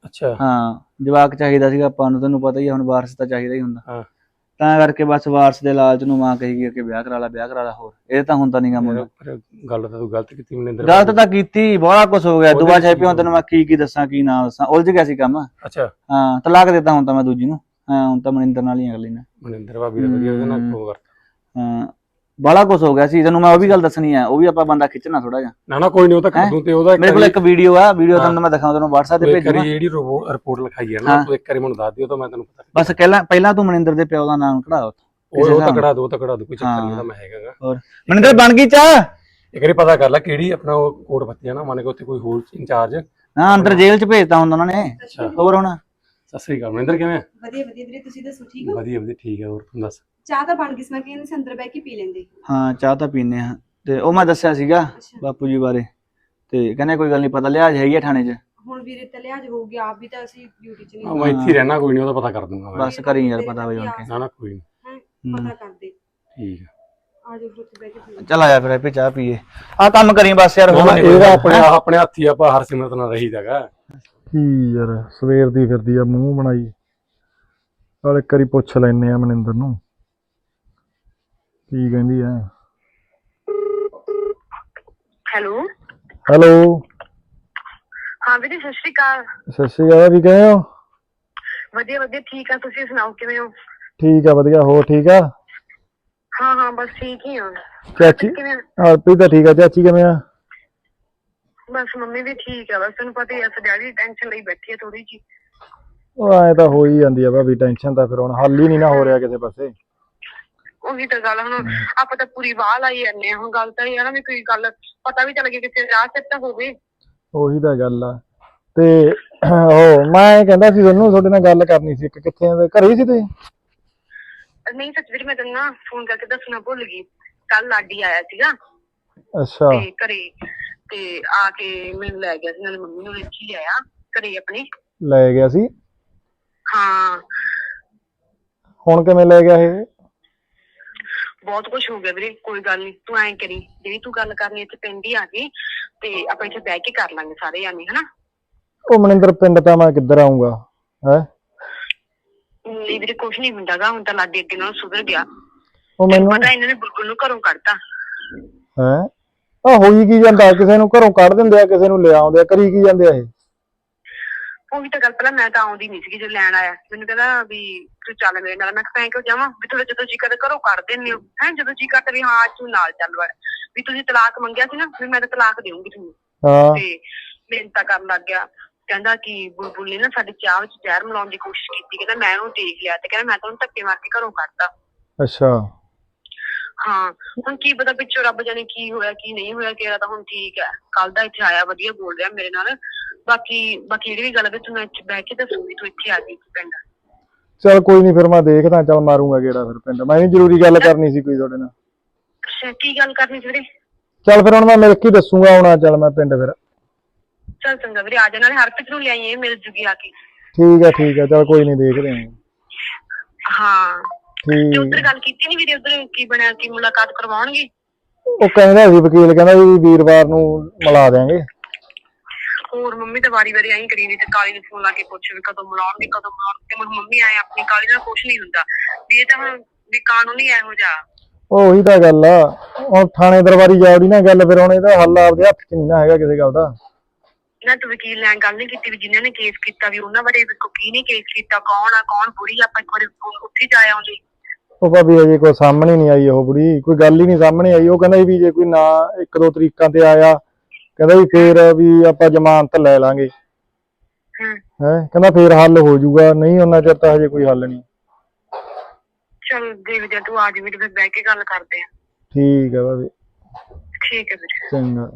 ਅੱਛਾ। ਹਾਂ ਜਵਾਕ ਚਾਹੀਦਾ ਸੀਗਾ ਆਪਾਂ ਨੂੰ ਤੈਨੂੰ ਪਤਾ ਹੀ ਆ ਹੁਣ ਵਾਰਸ ਤਾਂ ਚਾਹੀਦਾ ਹੀ ਹੁੰਦਾ। ਹਾਂ। ਤਾਂ ਕਰਕੇ ਬਸ ਵਾਰਸ ਦੇ ਲਾਲਚ ਨੂੰ ਮਾਂ ਕਹੀ ਗਈ ਕਿ ਵਿਆਹ ਕਰਾ ਲੈ ਵਿਆਹ ਕਰਾ ਲੈ ਹੋਰ। ਇਹ ਤਾਂ ਹੁੰਦਾ ਨਹੀਂਗਾ ਮੁੰਡਾ। ਫਿਰ ਗੱਲ ਤਾਂ ਤੂੰ ਗਲਤ ਕੀਤੀ ਮਨਿੰਦਰ ਗਲਤ ਤਾਂ ਕੀਤੀ ਬੜਾ ਕੁਝ ਹੋ ਗਿਆ। ਦੁਆ ਛੇ ਕੀ ਪਿਓ ਤੈਨੂੰ ਮੈਂ ਕੀ ਕੀ ਦੱਸਾਂ ਕੀ ਨਾ ਦੱਸਾਂ। ਉਲਝ ਗਿਆ ਸੀ ਕੰਮ। ਅੱਛਾ। ਹਾਂ ਤਲਾਕ ਦਿੱਤਾ ਹੁਣ ਤਾਂ ਮੈਂ ਦੂਜੀ ਨੂੰ। ਹਾਂ ਹੁਣ ਤਾਂ ਮਨਿੰਦਰ ਨਾਲ ਹੀ ਅਗਲੀ ਨੇ ਮਨਿੰਦਰ ਭਾਬੀ ਦਾ ਵਧੀਆ ਉਹਦੇ ਨਾਲ ਕਰਤਾ। ਹਾਂ। ਬੜਾ ਕੁਝ ਹੋ ਗਿਆ ਸੀ ਤੈਨੂੰ ਮੈਂ ਉਹ ਵੀ ਗੱਲ ਦੱਸਣੀ ਆ ਉਹ ਵੀ ਆਪਾਂ ਬੰਦਾ ਖਿੱਚਣਾ ਥੋੜਾ ਜਿਹਾ। ਨਾ ਨਾ ਕੋਈ ਨਹੀਂ ਉਹ ਤਾਂ ਹੈਂ? ਕਰ ਦੂੰ ਤੇ ਉਹਦਾ ਮੇਰੇ ਕੋਲ ਇੱਕ ਵੀਡੀਓ ਆ ਵੀਡੀਓ ਹਾਂ। ਤੁਹਾਨੂੰ ਮੈਂ ਦਿਖਾਉਂ ਤੈਨੂੰ WhatsApp ਤੇ ਭੇਜੂਗਾ। ਜਿਹੜੀ ਰਿਪੋਰਟ ਲਿਖਾਈ ਹੈ ਨਾ ਹਾਂ। ਤੂੰ ਇੱਕ ਵਾਰੀ ਮੈਨੂੰ ਦੱਸ ਦਿਓ ਤਾਂ ਮੈਂ ਤੈਨੂੰ ਪਤਾ ਬਸ ਪਹਿਲਾਂ ਪਹਿਲਾਂ ਤੂੰ ਮਨਿੰਦਰ ਦੇ ਪਿਓ ਦਾ ਨਾਮ ਕਢਾ ਉਹ ਤਕੜਾ ਦੋ ਤਕੜਾ ਦੋ ਕੋਈ ਚੱਕਰ ਨਹੀਂ ਹਾਂ। ਉਹਦਾ ਮੈਂ ਹੈਗਾਗਾ ਮਨਿੰਦਰ ਬਣ ਗਈ ਚਾਹ? ਇੱਕ ਵਾਰੀ ਪਤਾ ਕਰ ਲੈ ਕਿਹੜੀ ਆਪਣਾ ਉਹ ਕੋਟ ਪੱਤੀ ਆ ਨਾ ਮੰਨ ਕੇ ਉੱਥੇ ਕੋਈ ਹੋਰ ਇੰਚਾਰਜ। ਹਾਂ ਅੰਦਰ ਜੇਲ੍ਹ ਚ ਭੇਜਤਾ ਹੁੰਦਾ ਉਹਨਾਂ ਨੇ। ਹੋਰ ਹੁਣ? ਸਤਿ ਸ੍ਰੀ ਅਕਾਲ ਮਨਿੰਦਰ ਕਿਵੇਂ? ਵਧੀਆ ਵਧੀਆ ਵੀਰੇ ਤੁਸੀਂ ਦੱਸੋ ਠੀਕ ਵਧੀਆ ਵਧੀਆ ਠੀਕ ਹੈ ਹੋਰ ਤੂੰ ਦੱਸ। ਚਾਹ ਤਾਂ ਬਣ ਗਈ ਸੀ ਮੈਂ ਕਹਿੰਦੀ ਸੀ ਅੰਦਰ ਬਹਿ ਕੇ ਪੀ ਲੈਂਦੇ। ਹਾਂ ਚਾਹ ਤਾਂ ਪੀਨੇ ਆ ਤੇ ਉਹ ਮੈਂ ਦੱਸਿਆ ਸੀਗਾ ਅੱਛਾ। ਬਾਪੂ ਜੀ ਬਾਰੇ। ਤੇ ਕਹਿੰਦੇ ਕੋਈ ਗੱਲ ਨਹੀਂ ਪਤਾ ਲਿਆ ਹੈਗੀ ਆ ਥਾਣੇ 'ਚ। ਹੁਣ ਵੀਰੇ ਤੇ ਲਿਆਜ ਹੋਊਗੀ ਆਪ ਵੀ ਤਾਂ ਅਸੀਂ ਡਿਊਟੀ 'ਚ ਆ, ਨਹੀਂ ਮੈਂ ਇੱਥੇ ਹੀ ਰਹਿਣਾ ਕੋਈ ਨਹੀਂ ਉਹਦਾ ਪਤਾ ਕਰ ਦੂੰਗਾ ਮੈਂ। ਬਸ ਕਰੀ ਯਾਰ ਪਤਾ ਹੋ ਜਾਣ ਕੇ ਨਾ ਨਾ ਕੋਈ ਨਹੀਂ ਹੈਂ, ਪਤਾ ਕਰਦੇ। ਠੀਕ ਹੈ ਆ ਜਾਓ ਫਿਰ ਉੱਥੇ ਬਹਿ ਕੇ ਪੀ ਲਓ। ਚੱਲ ਆਇਆ ਫਿਰ ਆਪੇ ਚਾਹ ਪੀਏ। ਆ ਕੰਮ ਕਰੀ ਬਸ ਯਾਰ ਕੋਈ ਇਹਦਾ। ਆਪਣੇ ਆਪਣੇ ਹੱਥੀ ਆਪਾਂ ਹਰ ਸਿਮਰਤ ਨਾਲ ਰਹੀਦਾਗਾ ਕੀ ਯਾਰ ਸਵੇਰ ਦੀ ਫਿਰਦੀ ਆ ਮੂੰਹ ਬਣਾਈ। ਨਾਲ ਇੱਕ ਵਾਰੀ ਪੁੱਛ ਲੈਨੇ ਆ ਮਨਿੰਦਰ ਨੂੰ। ਕੀ ਕਹਿੰਦੀ ਆ? ਹੈਲੋ? ਹੈਲੋ? ਹਾਂ ਵੀਰੇ ਸਤਿ ਸ਼੍ਰੀ ਅਕਾਲ। ਸਤਿ ਸ਼੍ਰੀ ਅਕਾਲ ਵੀ ਕਹੇ ਹੋ? ਵਧੀਆ ਵਧੀਆ ਠੀਕ ਆ। ਤੁਸੀਂ ਸੁਣਾਓ ਕਿਵੇਂ ਹੋ? ਠੀਕ ਆ ਵਧੀਆ। ਹੋਰ ਠੀਕ ਆ? ਹਾਂ ਹਾਂ ਬਸ ਠੀਕ ਹੀ ਹਾਂ ਚਾਚੀ? ਕਿਵੇਂ ਹੋ? ਹਰਪ੍ਰੀਤ ਤਾਂ ਠੀਕ ਆ। ਚਾਚੀ ਕਿਵੇਂ ਆ? ਬਸ ਮੰਮੀ ਵੀ ਠੀਕ ਆ। ਬਸ ਤੁਹਾਨੂੰ ਪਤਾ ਹੀ ਆ ਡੈਡੀ ਟੈਨਸ਼ਨ ਲਈ ਬੈਠੀ ਆ ਥੋੜੀ ਜੀ ਉਹ ਐ ਤਾਂ ਹੋ ਹੀ ਜਾਂਦੀ ਆ ਭਾਬੀ ਟੈਨਸ਼ਨ ਤਾਂ ਫਿਰ ਹੁਣ ਹੱਲ ਹੀ ਨਹੀਂ ਨਾ ਹੋ ਰਿਹਾ ਕਿਸੇ ਪਾਸੇ। ਉਹੀ ਤਾਂ ਗੱਲ ਹੁਣ ਆਪਾਂ ਤਾਂ ਪੂਰੀ ਵਾਹ ਲਾਈ ਜਾਂਦੇ ਹੁਣ ਗੱਲ ਤਾਂ ਇਹ ਆ ਨਾ ਵੀ ਕੋਈ ਗੱਲ ਪਤਾ ਵੀ ਚੱਲ ਗਿਆ ਕਿਸੇ ਰਾਹ ਤੇ ਤਾਂ ਹੋਵੇ। ਉਹੀ ਤਾਂ ਗੱਲ ਆ। ਤੇ ਉਹ ਮੈਂ ਇਹ ਕਹਿੰਦਾ ਸੀ ਤੁਹਾਨੂੰ ਤੁਹਾਡੇ ਨਾਲ ਗੱਲ ਕਰਨੀ ਸੀ ਇੱਕ ਕਿੱਥੇ ਆ? ਘਰੇ ਹੀ ਸੀ ਤੁਸੀਂ? ਨਹੀਂ ਸੱਚ ਵੀਰੇ ਮੈਂ ਤੈਨੂੰ ਨਾ ਫੋਨ ਕਰਕੇ ਦੱਸਣਾ ਭੁੱਲ ਗਈ। ਕੱਲ ਲਾਡੀ ਆਇਆ ਸੀਗਾ। ਅੱਛਾ। ਤੇ ਘਰੇ ਤੇ ਆ ਕੇ ਮੈਨੂੰ ਲੈ ਗਿਆ ਸੀ ਨਾਲੇ ਮੰਮੀ ਨੂੰ ਇੱਥੇ ਹੀ ਆਇਆ ਘਰੇ ਆਪਣੇ। ਲੈ ਗਿਆ ਸੀ? ਹਾਂ। ਹੁਣ ਕਿਵੇਂ ਲੈ ਗਿਆ ਇਹ? ਬਹੁਤ ਕੁਝ ਹੋ ਗਿਆ ਵੀਰੇ ਕੋਈ ਗੱਲ ਨਹੀਂ ਤੂੰ ਐਂ ਕਰੀ ਜਿਹੜੀ ਤੂੰ ਗੱਲ ਕਰਨੀ ਇੱਥੇ ਪਿੰਡ ਹੀ ਆ ਗਈ ਤੇ ਆਪਾਂ ਇੱਥੇ ਬਹਿ ਕੇ ਕਰ ਲਾਂਗੇ ਸਾਰੇ ਜਾਣੇ ਹਨਾ? ਉਹ ਮਨਿੰਦਰ ਪਿੰਡ ਤਾਂ ਮੈਂ ਕਿੱਧਰ ਆਉਂਗਾ ਹੈ? ਨਹੀਂ ਵੀਰੇ ਕੁਝ ਨਹੀਂ ਹੁੰਦਾਗਾ ਹੁਣ ਤਾਂ ਲਾਡੀ ਅੱਗੇ ਨਾਲ ਸੁਧਰ ਗਿਆ। ਉਹ ਮੈਨੂੰ ਪਤਾ ਇਹਨਾਂ ਨੇ ਬੁਲਬੁਲ ਨੂੰ ਘਰੋਂ ਕੱਢਤਾ। ਹੈ? ਆ ਹੋਈ ਕੀ ਜਾਂਦਾ ਕਿਸੇ ਨੂੰ ਘਰੋਂ ਕੱਢ ਦਿੰਦੇ ਆ ਕਿਸੇ ਨੂੰ ਲੈ ਆਉਂਦੇ ਆ ਕਰੀ ਕੀ ਜਾਂਦੇ ਆ ਇਹ? ਉਹੀ ਤਾਂ ਗੱਲ ਪਹਿਲਾਂ ਮੈਂ ਤਾਂ ਆਉਂਦੀ ਨਹੀਂ ਸੀਗੀ ਜਦੋਂ ਲੈਣ ਆਇਆ। ਮੈਨੂੰ ਕਹਿੰਦਾ ਵੀ ਤੂੰ ਚੱਲ ਮੇਰੇ ਨਾਲ। ਮੈਂ ਕਿਹਾ ਕਿਉਂ ਜਾਵਾਂ? ਵੀ ਤੁਹਾਡਾ ਜਦੋਂ ਜੀ ਕਰਦਾ ਘਰੋਂ ਕੱਢ ਦਿੰਦੇ ਹੋ। ਹੈ ਜਦੋਂ ਜੀ ਕਰਦਾ ਵੀ ਹਾਂ ਤੂੰ ਨਾਲ ਚੱਲ ਵੜ। ਵੀ ਤੁਸੀਂ ਤਲਾਕ ਮੰਗਿਆ ਸੀ ਨਾ ਵੀ ਮੈਂ ਤਾਂ ਤਲਾਕ ਦੇਵਾਂਗੀ ਤੁਹਾਨੂੰ ਹਾਂ। ਤੇ ਮਿਹਨਤਾਂ ਕਰਨ ਲੱਗ ਗਿਆ। ਕਹਿੰਦਾ ਕਿ ਬੁਲਬੁਲ ਨੇ ਨਾ ਸਾਡੀ ਚਾਹ ਵਿੱਚ ਜ਼ਹਿਰ ਮਿਲਾਉਣ ਦੀ ਕੋਸ਼ਿਸ਼ ਕੀਤੀ। ਕਹਿੰਦਾ ਮੈਂ ਉਹਨੂੰ ਦੇਖ ਲਿਆ ਤੇ ਕਹਿੰਦਾ ਮੈਂ ਤਾਂ ਉਹਨੂੰ ਧੱਕੇ ਮਾਰ ਕੇ ਘਰੋਂ ਕੱਢਤਾ। ਅੱਛਾ। ਹਾਂ। ਹੁਣ ਕੀ ਪਤਾ ਪਿੱਛੋਂ ਰੱਬ ਜਾਣੇ ਕੀ ਹੋਇਆ ਕੀ ਨਹੀਂ ਹੋਇਆ ਕਿਹਾ ਤਾਂ ਹੁਣ ਠੀਕ ਹੈ। ਕੱਲ ਦਾ ਇੱਥੇ ਆਇਆ ਵਧੀਆ ਬੋਲ ਰਿਹਾ ਮੇਰੇ ਨਾਲ। ਬਾਕੀ ਬਾਕੀ ਜਿਹੜੀ ਵੀ ਗੱਲ ਹੈ ਤੂੰ ਮੈਂ ਇੱਥੇ ਬਹਿ ਕੇ ਦੱਸੂਗੀ ਤੂੰ ਇੱਥੇ ਆ ਗਈ ਪਿੰਡ। ਚਲ ਕੋਈ ਨਹੀਂ ਫਿਰ ਮੈਂ ਦੇਖਦਾ ਚਲ ਮਾਰੂੰਗਾ ਗੇੜਾ ਫਿਰ ਪਿੰਡ। ਮੈਂ ਵੀ ਜ਼ਰੂਰੀ ਗੱਲ ਕਰਨੀ ਸੀ ਕੋਈ ਤੁਹਾਡੇ ਨਾਲ। ਅੱਛਾ ਕੀ ਗੱਲ ਕਰਨੀ ਸੀ ਵੀਰੇ? ਚਲ ਫਿਰ ਹੁਣ ਮੈਂ ਮਿਲ ਕੇ ਦੱਸੂਗਾ ਆਉਣਾ ਚਲ ਮੈਂ ਪਿੰਡ ਫਿਰ। ਚੱਲ ਚੰਗਾ ਵੀਰੇ ਆ ਜਾ ਨਾਲੇ ਹਰਪ੍ਰੀਤ ਨੂੰ ਲਿਆਈਏ ਮਿਲ ਜੂਗੀ ਆ ਕੇ। ਠੀਕ ਆ ਠੀਕ ਆ ਚਲ ਕੋਈ ਨਹੀਂ ਦੇਖਦੇ ਹਾਂ ਹਾਂ। ਤੇ ਠੀਕ। ਉਧਰ ਗੱਲ ਕੀਤੀ ਨਹੀਂ ਵੀਰੇ ਉਧਰ ਕੀ ਬਣਿਆ ਕੀ ਮੁਲਾਕਾਤ ਕਰਵਾਉਣਗੇ? ਉਹ ਕਹਿੰਦਾ ਸੀ ਵਕੀਲ ਕਹਿੰਦਾ ਵੀ ਵੀਰਵਾਰ ਨੂੰ ਮਿਲਾ ਦਿਆਂਗੇ। ਹੋਰ ਮੰਮੀ ਤਾਂ ਵਾਰੀ ਵਾਰੀ ਐਂ ਕਰੀ ਜਾਂਦੀ ਤੇ ਕਾਲੀ ਨੂੰ ਫੋਨ ਲਾ ਕੇ ਪੁੱਛ ਵੀ ਕਦੋਂ ਮਿਲਾਉਣਗੇ ਕਦੋਂ ਮਿਲਾਉਣਗੇ ਤੇ ਹੁਣ ਮੰਮੀ ਆਏ ਆਪਣੀ ਕਾਲੀ ਨਾਲ ਕੁਝ ਨਹੀਂ ਹੁੰਦਾ। ਵੀ ਇਹ ਤਾਂ ਹੁਣ ਵੀ ਕਾਨੂੰਨ ਹੀ ਇਹੋ ਜਿਹਾ। ਉਹ ਉਹੀ ਤਾਂ ਗੱਲ ਆ। ਹੁਣ ਥਾਣੇ ਦਰਬਾਰੀ ਜਾਵੜੀ ਨਾ ਗੱਲ ਫਿਰ ਹੁਣ ਇਹਦਾ ਹੱਲ ਆਪਦੇ ਹੱਥ 'ਚ ਨਹੀਂ ਨਾ ਹੈਗਾ ਕਿਸੇ ਗੱਲ ਦਾ। ਨਾ ਤੂੰ ਵਕੀਲ ਨਾਲ ਗੱਲ ਨਹੀਂ ਕੀਤੀ ਵੀ ਜਿਨ੍ਹਾਂ ਨੇ ਕੇਸ ਕੀਤਾ ਵੀ ਉਹਨਾਂ ਬਾਰੇ ਵੀ ਕੀ ਨੇ ਕੇਸ ਕੀਤਾ ਕੌਣ ਆ ਕੌਣ ਬੁਰੀ ਆ ਆਪਾਂ ਇੱਕ ਵਾਰੀ ਉ- ਉੱਥੇ ਜਾ ਆਉਂਦੇ ਉਹ ਭਾਬੀ ਅਜੇ ਕੋਈ ਸਾਹਮਣੇ ਨਹੀਂ ਆਈ ਉਹ ਬੁੜੀ ਕੋਈ ਗੱਲ ਹੀ ਨਹੀਂ ਸਾਹਮਣੇ ਆਈ। ਉਹ ਕਹਿੰਦਾ ਸੀ ਵੀ ਜੇ ਕੋਈ ਨਾ ਇੱਕ ਦੋ ਤਰੀਕਾਂ ਤੇ ਆਇਆ ਕਹਿੰਦਾ ਵੀ ਫੇਰ ਵੀ ਆਪਾਂ ਜ਼ਮਾਨਤ ਲੈ ਲਾਂਗੇ। ਹੂੰ। ਹੈ? ਕਹਿੰਦਾ ਫੇਰ ਹੱਲ ਹੋ ਜਾਊਗਾ। ਨਹੀਂ ਉਹਨਾਂ ਚਿਰ ਤਾਂ ਹਜੇ ਕੋਈ ਹੱਲ ਨਹੀਂ। ਚਲ ਦੇਖਦੇ ਆ, ਤੂੰ ਆ ਜੀ ਵੀਰੇ ਕੇ ਗੱਲ ਕਰਦੇ ਆ। ਠੀਕ ਹੈ ਭਾਬੀ। ਠੀਕ ਹੈ ਵੀਰੇ ਚੰਗਾ।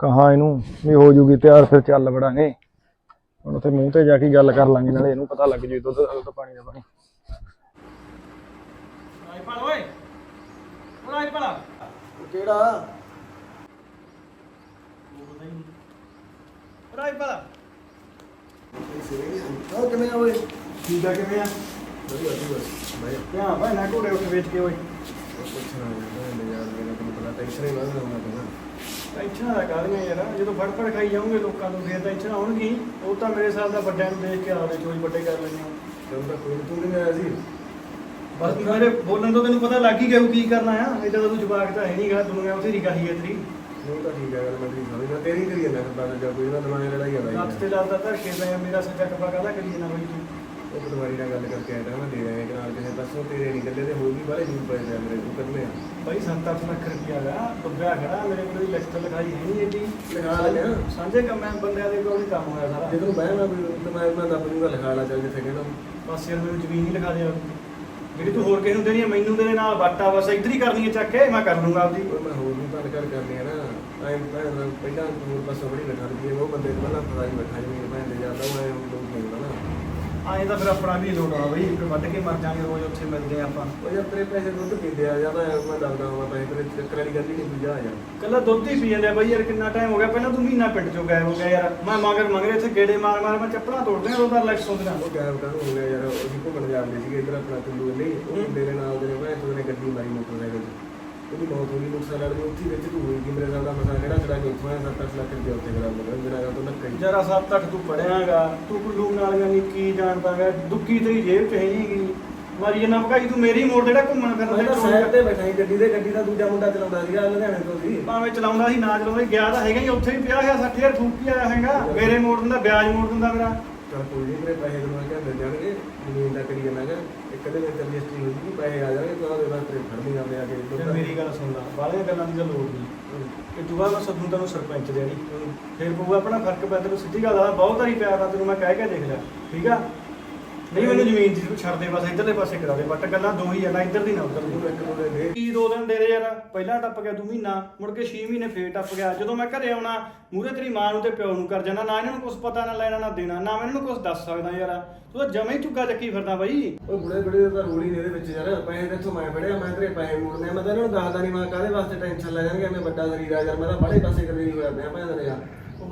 ਕਹਾ ਇਹਨੂੰ? ਵੀ ਹੋ ਜੂਗੀ ਤਿਆਰ ਫਿਰ ਚੱਲ ਵੜਾਂਗੇ। ਹੁਣ ਉੱਥੇ ਮੂੰਹ ਤੇ ਜਾ ਕੇ ਗੱਲ ਕਰ ਲਾਂਗੇ ਨਾਲੇ ਇਹਨੂੰ ਪਤਾ ਲੱਗ ਜੂ ਦੁੱਧ ਦਾ ਪਾਣੀ ਦਾ ਪਾਣੀ। ਰਾਜਪਾਲ ਓਏ। ਓ ਰਾਜਪਾਲ। ਕਿਹੜਾ? ਰਾਜਪਾਲ ਉਹ ਕਿਵੇਂ ਆ ਓਏ? ਠੀਕ ਆ ਕਿਵੇਂ ਆ? ਵਧੀਆ ਵਧੀਆ ਕਿਆ ਭਾਈ ਨਾ ਘੋੜੇ ਉੱਠ ਵੇਚ ਕੇ ਓਏ। ਪੁੱਛਣਾ ਯਾਰ ਮੇਰਾ ਤੁਹਾਨੂੰ ਪਤਾ ਟੈਨਸ਼ਨ ਹੀ ਵੱਧ ਰਿਹਾ ਹੁੰਦਾ ਟੈਨਸ਼ਨਾਂ ਦਾ ਕਾਹਦੀਆਂ ਯਾਰ ਜਦੋਂ ਫੜ ਫੜ ਖਾਈ ਜਾਓਗੇ ਲੋਕਾਂ ਨੂੰ ਫੇਰ ਟੈਨਸ਼ਨ ਆਉਣਗੀ ਉਹ ਤਾਂ ਮੇਰੇ ਸਾਲ ਦਾ ਵੱਡਿਆਂ ਨੂੰ ਦੇਖ ਕੇ ਆਵੇ ਚੋਈ ਵੱਡੇ ਕਰ ਲੈਣੇ ਤੈਨੂੰ ਤਾਂ ਕੋਈ ਤੂੰ ਨਹੀਂ ਆਇਆ ਸੀ। ਬਸ ਮੇਰੇ ਬੋਲਣ ਤੋਂ ਤੈਨੂੰ ਪਤਾ ਲੱਗ ਹੀ ਗਿਆ ਵੀ ਕੀ ਕਰਨਾ ਆ। ਇਦਾਂ ਦਾ ਤੂੰ ਜਵਾਕ ਤਾਂ ਹੈ ਨਹੀਂਗਾ ਦੁਨੀਆ ਉਥੇ ਰਿਕਾਹੀ ਹੈ ਤੇਰੀ। ਨਹੀਂ ਤਾਂ ਠੀਕ ਹੈ ਗੱਲ ਮੈਂ ਤੇਰੀ ਸਮਝਦਾ। ਤੇਰੀ ਕਰੀ ਜਾਂਦਾ ਫਿਰ ਬਾਅਦ ਜਾਂ ਕੋਈ ਨਾ ਦਿਮਾਗ ਲੜਾਈ ਆਉਂਦਾ ਲੱਤ ਤੇ ਲੱਗਦਾ ਧਰ ਕੇ ਪਿਆ ਮੇਰਾ ਸੱਜਾ ਟੱਪਾ ਕਾਹਦਾ ਕਰੀ ਜਾਣਾ ਬਈ ਤੂੰ? ਉਹ ਪਟਵਾਰੀ ਨਾਲ ਗੱਲ ਕਰਕੇ ਆਇਆ ਮੈਂ ਦੇ ਰਿਹਾ ਨਾਲ ਕਿਸੇ ਪਾਸੋਂ ਤੇਰੇ ਨਹੀਂ ਗੱਲੇ ਤੇ ਹੋਰ ਵੀ ਜੂਰ ਪਏ ਤੇ ਮੇਰੇ ਤੂੰ ਕਰਨੇ ਆ। ਬਾਈ 7-8 ਲੱਖ ਰੁਪਇਆ ਗਾ ਡੁੱਬਿਆ ਖੜਾ ਮੇਰੇ ਕੋਲ ਲਿਖਤ ਲਿਖਾਈ ਹੈ ਨਹੀਂ ਏਡੀ ਲਿਖਾ ਲੈਂਦੇ ਆ। ਸਾਂਝੇ ਕੰਮਾਂ ਬੰਦਿਆਂ ਦੇ ਕੋਲ ਹੀ ਕੰਮ ਹੋਇਆ ਸਾਰਾ। ਜੇ ਤੈਨੂੰ ਬਹਿ ਮੈਂ ਮੈਂ ਮੈਂ ਦੱਬ ਦੂੰਗਾ ਲਿਖਾ ਲਾ ਚੱਲ ਜਿੱਥੇ ਕਹਿੰਦਾ। ਬਸ ਯਾਰ ਮੈਨੂੰ ਜ਼ਮੀਨ ਹੀ ਲਿਖਾ ਦੇ ਜਿਹੜੀ ਤੂੰ ਹੋਰ ਕਿਸੇ ਨੂੰ ਦੇਣੀ ਹੈ ਮੈਨੂੰ ਤੇਰੇ ਨਾਲ ਬਾਟਾ ਬਸ ਇੱਧਰ ਹੀ ਕਰਨੀ ਹੈ ਚੱਕ ਕੇ, ਮੈਂ ਕਰ ਲੂੰਗਾ ਆਪਦੀ। ਉਹ ਮੈਂ ਹੋਰ ਵੀ ਭੰਨ ਕਰ ਕਰਨੀ ਆ ਨਾ। ਐਂ ਮੈਂ ਪਹਿਲਾਂ ਹੋਰ ਪਾਸੋਂ ਬੜੀ ਲਿਖਾ ਦਿੱਤੀ ਉਹ ਬੰਦੇ ਨੂੰ ਪਹਿਲਾਂ ਫਸਾਈ ਬੈਠਾ ਜਿਵੇਂ ਭੈਣ ਦੇ ਜਾਂਦਾ ਉਹ ਐਂ ਲੋਕ ਨਹੀਂ ਆਏ ਤਾਂ ਫਿਰ ਆਪਣਾ ਵੀ ਲੋਟ ਆ ਬਈ ਇੱਕ ਵੱਢ ਕੇ ਮਰ ਜਾਾਂਗੇ ਰੋਜ਼ ਉੱਥੇ ਮਿਲਦੇ ਆ ਆਪਾਂ। ਉਹ ਯਾਰ ਤੇਰੇ ਪੈਸੇ ਦੁੱਧ ਪੀਂਦੇ ਆ ਜਾਂ ਤਾਂ ਮੈਂ ਦੱਸਦਾ ਹਾਂ ਪੈਸੇ ਤੇਰੇ ਚੱਕਰ ਵਾਲੀ ਗੱਲ ਹੀ ਨਹੀਂ ਆ ਜਾ ਕੱਲਾ ਦੁੱਧ ਹੀ ਪੀ ਜਾਂਦੇ ਆ ਬਈ ਯਾਰ ਕਿੰਨਾ ਟਾਈਮ ਹੋ ਗਿਆ? ਪਹਿਲਾਂ ਤੂੰ ਮਹੀਨਾ ਪਿੰਡ ਚੋਂ ਗਾਇਬ ਹੋ ਗਿਆ ਯਾਰ। ਮੈਂ ਮਗਰ ਮਗਰ ਇੱਥੇ ਗੇੜੇ ਮਾਰ ਮਾਰ ਮੈਂ ਚੱਪਲਾਂ ਤੋੜਦੇ ਆ ਉਹਦਾ ਲੈਕਸ ਹੁੰਦੇ ਉਹ ਗਾਇਬ ਕਾਹਨੂੰ ਹੋ ਗਿਆ ਯਾਰ ਅਸੀਂ ਘੁੰਮਣ ਜਾਂਦੇ ਸੀਗੇ ਇੱਧਰ ਆਪਣਾ ਕੁੱਲੂ ਨਹੀਂ ਉਹ ਮੁੰਡੇ ਦੇ ਨਾਲ ਦੇ ਮੈਂ ਤੋਂ ਨੇ ਗੱਡੀ ਮਾਰੀ ਮੋਟਰਸਾਈਕਲ 'ਚ ਉਹਦੀ ਮੌਤ ਹੋ ਗਈ ਮੋਟਰਸਾਈਕਲ ਦੀ ਉੱਥੇ ਵਿੱਚ ਤੂੰ ਹੋਈ ਕਿ ਮੇਰੇ ਨਾਲ ਦਾ ਮਸਾ ਕਿਹੜਾ ਕਿਹੜਾ ਕਿ ਉੱਥੋਂ 7 ਲੱਖ ਰੁਪਏ ਉੱਤੇ ਕਰਾ ਮੇਰੇ ਬਿਨਾਂ ਗੱਲ ਤੋਂ ਨਾ ਕਈ ਜਰਾ ਸੱਤ ਤੱਕ ਤੂੰ ਪੜਿਆਗਾ ਤੂੰ ਕੁੱਲੂ ਨਾਲੀਆਂ ਨਹੀਂ ਕੀ ਜਾਣਦਾਗਾ ਦੁੱਕੀ ਤੇਰੀ ਜੇਬ ਚ ਹੈ ਨਹੀਂਗੀ ਮਾਰੀ ਜਨਾ ਭਗਾਈ ਤੂੰ ਮੇਰੀ ਮੋੜ ਜਿਹੜਾ ਘੁੰਮਣ ਫਿਰਨ ਦੇ ਤਾਂ ਸਾਈਡ ਤੇ ਬੈਠਾ ਸੀ ਗੱਡੀ ਦੇ ਗੱਡੀ ਦਾ ਦੂਜਾ ਮੁੰਡਾ ਚਲਾਉਂਦਾ ਸੀਗਾ ਲੁਧਿਆਣੇ ਤੋਂ ਸੀ। ਭਾਵੇਂ ਚਲਾਉਂਦਾ ਸੀ ਨਾ ਚਲਾਉਂਦਾ ਸੀ, ਗਿਆ ਤਾਂ ਹੈਗਾ ਹੀ ਉੱਥੇ ਵੀ 50000 60000 ਫੂਕ ਹੀ ਆਇਆ ਹੈਗਾ। ਮੇਰੇ ਮੋੜ ਦਿੰਦਾ ਵਿਆਜ ਮੋੜ ਦਿੰਦਾ ਮੇਰਾ। ਚਲ ਕੋਈ ਨਹੀਂ ਮੇਰੇ ਪੈਸੇ ਕਿਹਾ ਮਿਲ ਜਾਣਗੇ ਜ਼ਮੀਨ ਦਾ ਕਰੀ ਜਾਣਾ ਇੱਕ ਦੇ ਵਿੱਚ ਰਜਿਸਟਰੀ ਹੋ ਜੂਗੀ ਪੈਸੇ ਆ ਜਾਣਗੇ ਤੂੰ ਉਹਦੇ ਬਾਅਦ ਤੇਰੇ ਫੜਨੀ ਆਉਂਦੇ ਆ ਕੇ ਫਿਰ ਮੇਰੀ ਗੱਲ ਸੁਣ ਲਾ ਬਾਹਲੀਆਂ ਗੱਲਾਂ ਦੀ ਤਾਂ ਲੋੜ ਨਹੀਂ। ਕਿ ਤੂੰ ਬਾਅਦ ਮੈਂ ਸੱਦੂ ਤੈਨੂੰ ਸਰਪੰਚ ਦੇ ਨਹੀਂ ਫਿਰ ਪਊਗਾ ਆਪਣਾ ਫ਼ਰਕ ਪੈ ਤੈਨੂੰ ਸਿੱਧੀ ਗੱਲ ਆ ਬਹੁਤ ਵਾਰੀ ਪਿਆਰ ਨਾਲ ਤੈਨੂੰ ਮੈਂ ਕਹਿ ਕੇ ਦੇਖ ਲਿਆ। ਠੀਕ ਆ? ਨਹੀਂ ਮੈਨੂੰ ਜ਼ਮੀਨ ਦੀ ਤੂੰ ਛੱਡ ਦੇ ਬਸ ਇੱਧਰਲੇ ਪਾਸੇ ਕਰਾ ਦੇ ਬਟ ਗੱਲਾਂ ਦੋ ਹੀ ਆ ਨਾ ਇੱਧਰ ਦੀ ਨਾ ਉੱਧਰ ਦੀ। ਇੱਕ ਦੋ ਦੇ ਦੇ ਕੀ ਦੋ ਦਿਨ ਦੇ ਦੇ ਯਾਰ ਪਹਿਲਾਂ ਟੱਪ ਗਿਆ ਤੂੰ ਮਹੀਨਾ ਮੁੜ ਕੇ 6 ਮਹੀਨੇ ਫੇਰ ਟੱਪ ਗਿਆ। ਜਦੋਂ ਮੈਂ ਘਰੇ ਆਉਣਾ ਮੂਹਰੇ ਤੇਰੀ ਮਾਂ ਨੂੰ ਤੇ ਪਿਓ ਨੂੰ ਕਰ ਜਾਣਾ ਨਾ ਇਹਨਾਂ ਨੂੰ ਕੁਝ ਪਤਾ ਨਾ ਲੈਣਾ ਨਾ ਦੇਣਾ ਨਾ ਮੈਂ ਇਹਨਾਂ ਨੂੰ ਕੁਝ ਦੱਸ ਸਕਦਾ ਯਾਰ। ਤੂੰ ਤਾਂ ਜਮੇ ਹੀ ਝੁੱਗਾ ਚੱਕੀ ਫਿਰਦਾ ਬਾਈ। ਉਹ ਬੁੜੇ ਬੁੜੇ ਦਾ ਰੋਲ ਹੀ ਨੇ ਇਹਦੇ ਵਿੱਚ ਯਾਰ ਪੈਸੇ ਤੇ ਇੱਥੋਂ ਮੈਂ ਫੜਿਆ ਮੈਂ ਤੇਰੇ ਪੈਸੇ ਮੋੜਨੇ ਆ। ਮੈਂ ਤਾਂ ਇਹਨਾਂ ਨੂੰ ਦੱਸਦਾ ਨਹੀਂ ਮੈਂ ਕਾਹਦੇ ਵਾਸਤੇ ਟੈਨਸ਼ਨ ਲੈ ਜਾਣਗੇ ਮੈਂ ਵੱਡਾ ਸਰੀਰ ਆ ਯਾਰ ਮੈਂ ਤਾਂ ਬੜੇ ਪਾਸੇ ਕਦੇ ਨਹੀਂ ਹੋਇਆ ਪਿਆ ਭੈਣ ਦੇ ਯਾਰ।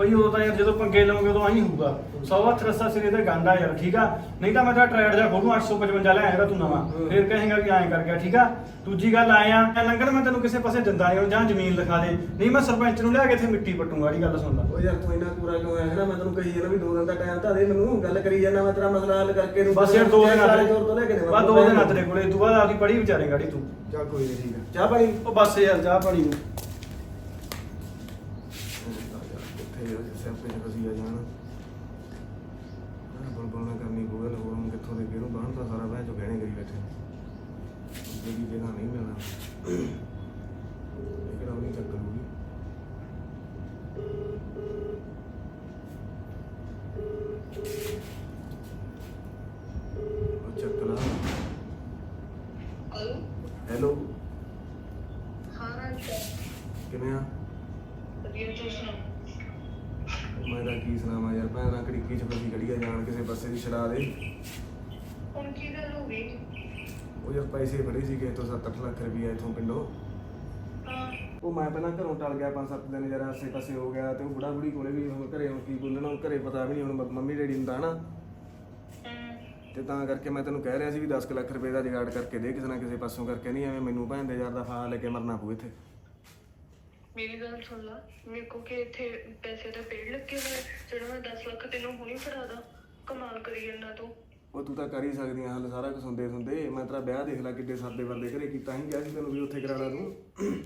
ਬਈ ਉਦੋਂ ਤਾਂ ਯਾਰ ਜਦੋਂ ਪੰਗੇ ਲਵਾਂਗੇ ਉਦੋਂ ਆਹੀ ਹੋਊਗਾ। ਸੌ ਹੱਥ ਰਸਤਾ ਸਿਰੇ ਤੇ ਗਾਂਡਾ ਯਾਰ ਠੀਕ ਆ? ਨਹੀਂ ਤਾਂ ਮੈਂ ਤਾਂ ਟ੍ਰੈਡ ਜਾ ਖੋਲੂ 855 ਲੈ ਆਏਗਾ ਤੂੰ ਨਵਾਂ। ਫੇਰ ਕਹੇਗਾ ਕਿ ਐਂ ਕਰ ਗਿਆ ਠੀਕ ਆ? ਦੂਜੀ ਗੱਲ ਆਏ ਆ ਮੈਂ ਲੰਘਣ ਮੈਂ ਤੈਨੂੰ ਕਿਸੇ ਪਾਸੇ ਦਿੰਦਾ ਨਹੀਂ ਜਾਂ ਜ਼ਮੀਨ ਲਿਖਾ ਦੇ। ਨਹੀਂ ਮੈਂ ਸਰਪੰਚ ਨੂੰ ਲਿਆ ਕੇ ਇੱਥੇ ਮਿੱਟੀ ਪੱਟੂਗਾ ਜਿਹੜੀ ਗੱਲ ਸੁਣ ਲਾ। ਉਹ ਯਾਰ ਤੂੰ ਇੰਨਾ ਪੂਰਾ ਕਿਉਂ ਆਇਆ ਨਾ ਮੈਂ ਤੈਨੂੰ ਕਹੀ ਜਾਂਦਾ ਵੀ ਦੋ ਦਿਨ ਦਾ ਟਾਈਮ ਤਾਂ ਦੇ ਮੈਨੂੰ ਗੱਲ ਕਰੀ ਜਾਂਦਾ ਮੈਂ ਤੇਰਾ ਮਸਲਾ ਹੱਲ ਕਰਕੇ ਨੂੰ ਬਸ ਯਾਰ ਦੋ ਦਿਨ ਲੈ ਆ ਬਸ ਦੋ ਦਿਨ ਆ ਤੇਰੇ ਕੋਲੇ ਤੂੰ ਬਾਅਦ ਆਪਦੀ ਪੜੀ ਵਿਚਾਰੇ ਗਾੜੀ ਤੂੰ। ਚੱਲ ਕੋਈ ਨਹੀਂ ਠੀਕ ਆ। ਚਾਹ ਪਾਣੀ? ਉਹ ਬਸ ਯਾਰ ਚਾਹ ਪਾਣੀ ਨੂੰ ਕਿੱਥੇ ਯਾਰ ਸਿਆਪੇ ਚ ਫਸੀ ਆ ਜਾਣ ਬੁਲਬੁਲ ਨਾ ਕਰਨੀ ਗੂਗਲ ਹੋਰ ਹੁਣ ਕਿੱਥੋਂ ਦੇ ਕਿਹਨੂੰ ਬਾਹਰ ਤਾਂ ਸਾਰਾ ਬਹਿ ਚੋ ਗਹਿਣੇ ਕਰੀ ਬੈਠੇ ਜਿਹੜੀ ਜਗ੍ਹਾ ਨਹੀਂ ਮਿਲਣਾ ਇਹ ਕਿਹੜਾ ਨਹੀਂ ਚੱਕਰ ਹੋਊਗੀ ਉਹ ਚੱਕ ਲਾ ਹਲੋ ਹੈਲੋ ਹਾਂ ਰਾਜ ਕਿਵੇਂ ਆ? ਵਧੀਆ ਤੂੰ ਮੈਂ ਤਾਂ ਕੀ ਸੁਣਾਵਾਂ ਯਾਰ ਭੈਣ ਕੜੀਕੀ ਚ ਫਸੀ ਖੜੀ ਆ ਜਾਣ ਕਿਸੇ ਪਾਸੇ ਦੀ ਛੜਾ ਦੇ। ਹੁਣ ਕੀ ਗੱਲ ਹੋ ਗਈ? ਉਹ ਯਾਰ ਪੈਸੇ ਫੜੇ ਸੀ ਕਿਸੇ ਤੋਂ 7-8 ਲੱਖ ਰੁਪਈਆ ਇਥੋਂ ਪਿੰਡੋਂ। ਹਾਂ। ਉਹ ਮੈਂ ਪਹਿਲਾਂ ਘਰੋਂ ਟਲ ਗਿਆ ਪੰਜ ਸੱਤ ਦਿਨ ਜਰਾ ਆਸੇ ਪਾਸੇ ਹੋ ਗਿਆ ਤੇ ਉਹ ਬੁੜਾ ਬੁੜੀ ਕੋਲੇ ਵੀ ਹੁਣ ਘਰੇ ਹੁਣ ਕੀ ਬੋਲਣਾ ਹੁਣ ਘਰੇ ਪਤਾ ਵੀ ਨਹੀਂ ਹੁਣ ਮ- ਮੰਮੀ ਡੈਡੀ ਹੁੰਦਾ ਹਨਾ। ਤੇ ਤਾਂ ਕਰਕੇ ਮੈਂ ਤੈਨੂੰ ਕਹਿ ਰਿਹਾ ਸੀ ਵੀ 10 ਕੁ ਲੱਖ ਰੁਪਏ ਦਾ ਜੁਗਾੜ ਕਰਕੇ ਦੇ ਕਿਸੇ ਨਾ ਕਿਸੇ ਪਾਸੋਂ ਕਰਕੇ ਨਹੀਂ ਐਵੇਂ ਮੈਨੂੰ ਭੈਣ ਦੇ ਯਾਰ ਦਾ ਫਾਹਾ ਲੈ ਕੇ ਮਰਨਾ ਪਊ ਇੱਥੇ। ਮੇਰੀ ਗੱਲ ਸੁਣ ਲਾ। ਮੇਰੇ ਕੋ ਕਿ ਇੱਥੇ ਪੈਸੇ ਦਾ ਪੇੜ ਲੱਗੇ ਹੋਏ ਜਿਹੜਾ ਮੈਂ 10 ਲੱਖ ਤੈਨੂੰ ਹੁਣੀ ਫੜਾ ਦਾਂ ਕਮਾਲ ਕਰੀ ਜਾਂਦਾ ਤੂੰ। ਉਹ ਤੂੰ ਤਾਂ ਕਰ ਹੀ ਸਕਦੀ ਆ ਹੱਲ ਸਾਰਾ ਕੁਝ ਹੁੰਦੇ ਹੁੰਦੇ ਮੈਂ ਤੇਰਾ ਵਿਆਹ ਦੇਖ ਲੈ ਕਿੱਡੇ ਸਾਦੇ ਵਰਦੇ ਘਰੇ ਕੀਤਾ ਹੀ ਗਿਆ ਸੀ ਤੈਨੂੰ ਵੀ ਉੱਥੇ ਕਰਾਣਾ ਤੂੰ।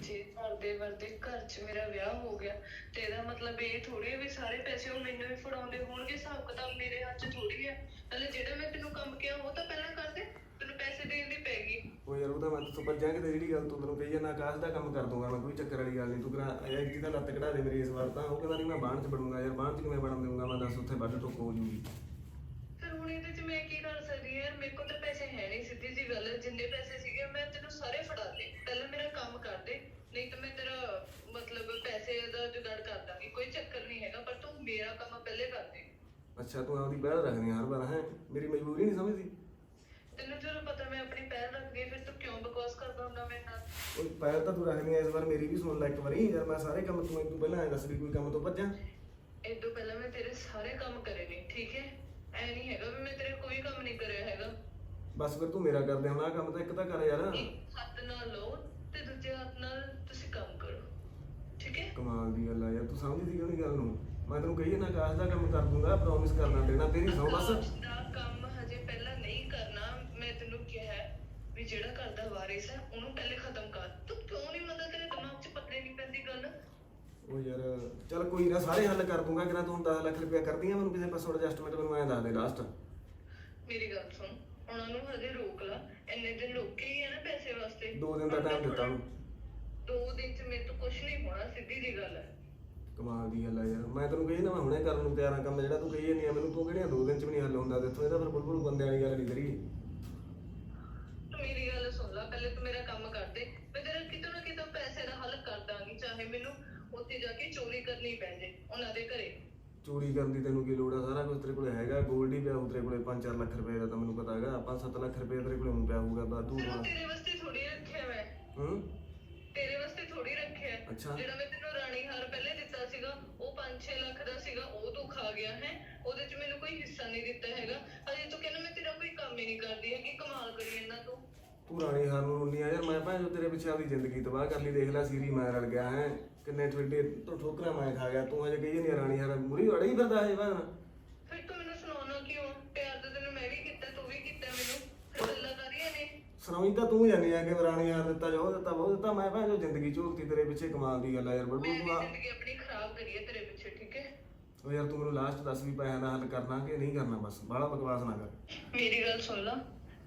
ਜੇ। ਵਰਦੇ ਵਰਦੇ ਘਰ 'ਚ ਮੇਰਾ ਵਿਆਹ ਹੋ ਗਿਆ ਤੇ ਇਹਦਾ ਮਤਲਬ ਇਹ ਥੋੜੀ ਵੀ ਸਾਰੇ ਪੈਸੇ ਉਹ ਮੈਨੂੰ ਹੀ ਫੜਾਉਂਦੇ ਹੋਣਗੇ ਹਿਸਾਬ ਕਿਤਾਬ ਮੇਰੇ ਹੱਥ 'ਚ ਥੋੜੀ ਹੈ ਹਲੇ ਜਿਹੜਾ ਮੈਂ ਤੈਨੂੰ ਕੰਮ ਕਿਹਾ ਉਹ ਤਾਂ ਪਹਿਲਾਂ ਕਰ ਦੇ ਤੈਨੂੰ ਪੈਸੇ ਦੇਣ ਦੀ ਪੈਗੀ ਉਹ ਯਾਰ ਉਹਦਾ ਮੈਂ ਤੋਂ ਭੱਜਾਂ ਕਿ ਜਿਹੜੀ ਗੱਲ ਤੂੰ ਤੈਨੂੰ ਕਹੀ ਜਾਂਦਾ ਆਕਾਸ਼ ਦਾ ਕੰਮ ਕਰ ਦੂੰਗਾ ਮੈਂ ਕੋਈ ਚੱਕਰ ਵਾਲੀ ਗੱਲ ਨਹੀਂ ਤੂੰ ਕਰਾ ਇਹ ਜੀ ਦਾ ਲੱਤ ਕਢਾ ਦੇ ਮੇਰੀ ਇਸ ਵਾਰ ਤਾਂ ਉਹ ਕਹਿੰਦਾ ਨਹੀਂ ਮੈਂ ਬਾਹਰ ਚ ਵੜੂੰਗਾ ਯਾਰ ਬਾਹਰ ਚ ਕਿਵੇਂ ਵੜਨ ਦੇਊਂਗਾ ਮੈਂ ਦੱਸ ਉੱਥੇ ਵੱਢ ਟੋਕ ਹੋ ਜੂਗੀ। ਫਿਰ ਹੁਣ ਇਹਦੇ 'ਚ ਮੈਂ ਕੀ ਕਰ ਸਕਦੀ ਹਾਂ ਯਾਰ ਮੇਰੇ ਕੋਲ ਤਾਂ ਪੈਸੇ ਹੈ ਨਹੀਂ ਸਿੱਧੀ ਜੀ ਗੱਲ ਹੈ ਜਿੰਨੇ ਪੈਸੇ ਸੀਗੇ ਮੈਂ ਤੈਨੂੰ ਸਾਰੇ ਫੜਾ ਦੇ ਪਹਿਲਾਂ ਮੇਰਾ ਕੰਮ ਕਰ ਦੇ। ਨਹੀਂ ਤਾਂ ਮੈਂ ਤੇਰਾ ਮਤਲਬ ਪੈਸੇ ਦਾ ਜੁਗਾੜ ਕਰ ਦਾਂਗੀ ਕੋਈ ਮੇਰਾ ਕੰਮ ਪਹਿਲੇ ਕਰ ਦੇ। ਅੱਛਾ ਤੂੰ ਆਪਦੀ ਪਹਿਲ ਰੱਖਦੀ ਹਰ ਵਾਰ ਹੈ? ਮੇਰੀ ਮਜਬੂਰੀ ਨਹੀਂ ਸਮਝਦੀ? ਤੈਨੂੰ ਜਦੋਂ ਪਤਾ ਮੈਂ ਆਪਣੀ ਪਹਿਲ ਰੱਖਦੀ ਹਾਂ, ਫਿਰ ਤੂੰ ਕਿਉਂ ਬਕਵਾਸ ਕਰਦਾ ਹੁੰਦਾ ਮੇਰੇ ਨਾਲ? ਉਹ ਪਹਿਲ ਤਾਂ ਤੂੰ ਰੱਖਦੀ ਆ ਇਸ ਵਾਰ ਮੇਰੀ ਵੀ ਸੁਣ ਲੈ ਇੱਕ ਵਾਰੀ ਯਾਰ ਮੈਂ ਸਾਰੇ ਕੰਮ ਤੂੰ ਤੂੰ ਪਹਿਲਾਂ ਐ ਦੱਸ ਵੀ ਕੋਈ ਕੰਮ ਤੋਂ ਭੱਜਾਂ? ਇਹ ਤੋਂ ਪਹਿਲਾਂ ਮੈਂ ਤੇਰੇ ਸਾਰੇ ਕੰਮ ਕਰੇ ਨੇ ਠੀਕ ਹੈ? ਐ ਨਹੀਂ ਹੈਗਾ ਵੀ ਮੈਂ ਤੇਰੇ ਕੋਈ ਕੰਮ ਨਹੀਂ ਕਰਿਆ ਹੈਗਾ। ਬਸ ਫਿਰ ਤੂੰ ਮੇਰਾ ਕਰਦੇ ਹੁਣ ਆਹ ਕੰਮ ਤਾਂ ਇੱਕ ਤਾਂ ਕਰ ਯਾਰ। ਇੱਕ ਹੱਥ ਨਾਲ ਲਓ ਤੇ ਦੂਜੇ ਹੱਥ ਨਾਲ ਤੁਸੀਂ ਕੰਮ ਕਰੋ। ਠੀਕ ਹੈ? ਕਮਾਲ ਦੀ ਗੱਲ ਆ ਯਾਰ ਤੂੰ ਸਮਝਦੀ ਕਿਉਂ ਨਹੀਂ ਗੱਲ ਨੂੰ? ਮੈਂ ਤੈਨੂੰ ਕਹੀ ਨਾ ਕਾਸ਼ ਦਾ ਕੰਮ ਕਰ ਦੂੰਗਾ ਪ੍ਰੋਮਿਸ ਕਰਨਾ ਦੇਣਾ ਤੇਰੀ ਸੌ ਬਸ। ਆਕਾਸ਼ ਦਾ ਕੰਮ ਹਜੇ ਪਹਿਲਾਂ ਨਹੀਂ ਕਰਨਾ ਮੈਂ ਤੈਨੂੰ ਕਿਹਾ ਹੈ ਵੀ ਜਿਹੜਾ ਘਰ ਦਾ ਵਾਰਿਸ ਹੈ ਉਹਨੂੰ ਪਹਿਲੇ ਖਤਮ ਕਰ। ਤੂੰ ਕਿਉਂ ਨਹੀਂ ਮਦਦ ਤੇਰੇ ਦਿਮਾਗ 'ਚ ਪੱਲੇ ਨਹੀਂ ਪੈਂਦੀ ਗੱਲ? ਉਹ ਯਾਰ ਚੱਲ ਕੋਈ ਨਾ ਸਾਰੇ ਹੱਲ ਕਰ ਦੂੰਗਾ ਕਿਨਾ ਤੂੰ 10 ਲੱਖ ਰੁਪਇਆ ਕਰਦੀ ਆ ਮੈਨੂੰ ਕਿਸੇ ਪਾਸੋਂ ਐਡਜਸਟਮੈਂਟ ਮੈਨੂੰ ਐਂ ਦੱਸ ਦੇ ਲਾਸਟ ਮੇਰੀ ਗੱਲ ਸੁਣ ਉਹਨਾਂ ਨੂੰ ਹਜੇ ਰੋਕ ਲਾ ਇੰਨੇ ਦਿਨ ਰੋਕੇ ਹੀ ਵਾਸਤੇ। ਦੋ ਦਿਨ ਦਾ ਟਾਈਮ ਦਿੱਤਾ ਉਹਨੂੰ। ਦੋ ਦਿਨ 'ਚ ਮੇਰੇ ਤੋਂ ਕੁਝ ਨਹੀਂ ਹੋਣਾ ਸਿੱਧੀ ਜੀ ਗੱਲ ਹੈ। ਕਮਾਲ ਦੀ ਗੱਲ ਆ ਯਾਰ। ਮੈਂ ਤੈਨੂੰ ਕਹੀ ਨਾ ਮੈਂ ਹੁਣੇ ਕਰਨ ਨੂੰ ਤਿਆਰ ਆ ਕੰਮ ਜਿਹੜਾ ਤੂੰ ਕਹੀ ਨਹੀਂ ਆ ਮੈਨੂੰ ਤੂੰ ਕਿਹੜੀਆਂ ਦੋ ਦਿਨ ਚ ਵੀ ਨਹੀਂ ਹੱਲ ਹੁੰਦਾ ਦੇਖੋ ਇਹਦਾ ਫਿਰ ਬੁਲਬੁਲ ਬੰਦੇ ਵਾਲੀ ਗੱਲ ਨਹੀਂ ਕਰੀਏ ਤੂੰ ਮੇਰੀ ਗੱਲ ਸੁਣ ਲੈ ਪਹਿਲੇ ਤੂੰ ਮੇਰਾ ਕੰਮ ਕਰ ਦੇ। ਮੈਂ ਤੇਰਾ ਕਿਤੋਂ ਨਾ ਕਿਤੋਂ ਪੈਸੇ ਦਾ ਹੱਲ ਕਰ ਦਾਂਗੀ ਚਾਹੇ ਮੈਨੂੰ ਉੱਥੇ ਜਾ ਕੇ ਚੋਰੀ ਕਰਨੀ ਪੈ ਜੇ ਉਹਨਾਂ ਦੇ ਘਰੇ। ਚੋਰੀ ਕਰਨ ਦੀ ਤੈਨੂੰ ਕੀ ਲੋੜ ਆ? ਸਾਰਾ ਕੁਝ ਤੇਰੇ ਕੋਲੇ ਹੈਗਾ 골ਡ ਹੀ ਪਿਆ ਹੋਊ ਤੇਰੇ ਕੋਲੇ 5-4 ਲੱਖ ਰੁਪਏ ਦਾ ਤਾਂ ਮੈਨੂੰ ਪਤਾ ਹੈਗਾ। 5-7 ਲੱਖ ਰੁਪਏ ਤੇਰੇ ਕੋਲੇ ਹੁਣ ਪਿਆ ਹੋਊਗਾ ਬਾਦੂ ਸਿਰਫ ਤੇਰੇ ਵਾਸਤੇ ਥੋੜੀ ਰੱਖਿਆ ਮੈਂ ਹੂੰ? ਤੇਰੇ ਵਾਸਤੇ ਥੋੜੀ ਰੱਖਿਆ। ਹੈ। ਅੱਛਾ। ਜਿਹੜਾ ਮੈਂ ਤੈਨੂੰ ਰਾਣੀ ਹਾਰ ਪਹਿਲੇ ਦਿੱਤਾ ਸੀਗਾ ਉਹ 5-6 ਲੱਖ ਦਾ ਸੀਗਾ ਉਹ ਤੂੰ ਖਾ ਗਿਆ ਹੈ। ਉਹਦੇ 'ਚ ਮੈਨੂੰ ਕੋਈ ਹਿੱਸਾ ਨਹੀਂ ਦਿੱਤਾ ਹੈਗਾ। ਅਜੇ ਤੂੰ ਕਹਿੰਦਾ ਮੈਂ ਤੇਰਾ ਕੋਈ ਕੰਮ ਹੀ ਨਹੀਂ ਕਰਦੀ ਹੈ ਕਿ ਕਮਾਲ ਕਰੀ ਇਹਨਾਂ ਤੂੰ। ਤੂੰ ਰਾਣੀ ਹਾਰ ਨੂੰ ਆ ਯਾਰ ਮੈਂ ਭਾਂ ਜੋ ਤੇਰੇ ਪਿੱਛੇ ਆਪਦੀ ਜ਼ਿੰਦਗੀ ਤਬਾਹ ਕਰ ਲਈ ਦੇਖ ਲੈ ਸੀਰੀ ਮੈਂ ਰਲ ਗਿਆ ਹੈ ਕਿੰਨੇ ਠੇਡੇ ਤੋਂ ਠੋਕਰਾਂ ਮੈਂ ਖਾ ਗਿਆ ਤੂੰ ਅਜੇ ਕਹੀ ਨਹੀਂ ਰਾਣੀ ਹਾਰ ਮੁਰੀ ਵੜਾ ਹੀ ਫਿਰਦਾ ਹੈ ਭਾਂ ਫਿਰ ਤੂੰ ਮੈਨੂੰ ਸੁਣਾਉਣਾ ਕਿਉਂ? ਪਿਆਰ ਤਾਂ ਤੈਨੂੰ ਮੈਂ ਵੀ ਕੀਤਾ ਤੂੰ ਵੀ ਕੀਤਾ ਮੈਨੂੰ। ਫਿਰ ਗੱਲਾਂ ਕਰੀਆਂ ਨੇ। ਸੁਣਾਈ ਤਾਂ ਤੂੰ ਜਾਨੀ ਆ ਕਿ ਰਾਣੀ ਹਾਰ ਦਿੱਤਾ ਜੋ ਦਿੱਤਾ ਉਹ ਦਿੱਤਾ ਮੈਂ ਭਾਂ ਜੋ ਜ਼ਿੰਦਗੀ ਝੋਕਤੀ ਤੇਰੇ ਪਿੱਛੇ ਕਮਾਲ ਦੀ ਗੱਲ ਆ ਯਾਰ ਬੜਬੂ ਮੈਂ ਵੀ ਆ ਜ਼ਿੰਦਗੀ ਆਪਣੀ ਖਰਾਬ ਕਰੀ ਹੈ ਤੇਰੇ ਪਿੱਛੇ ਠੀਕ ਹੈ? ਉਹ ਯਾਰ ਤੂੰ ਮੈਨੂੰ ਲਾਸਟ ਦੱਸ ਵੀ ਪੈਸਿਆਂ ਦਾ ਹੱਲ ਕਰਨਾ ਕਿ ਨਹੀਂ ਕਰਨਾ ਬਸ ਬਾਹਲਾ ਬਕਵਾਸ ਨਾ ਕਰ। ਮੇਰੀ ਗੱਲ ਸੁਣ ਲਾ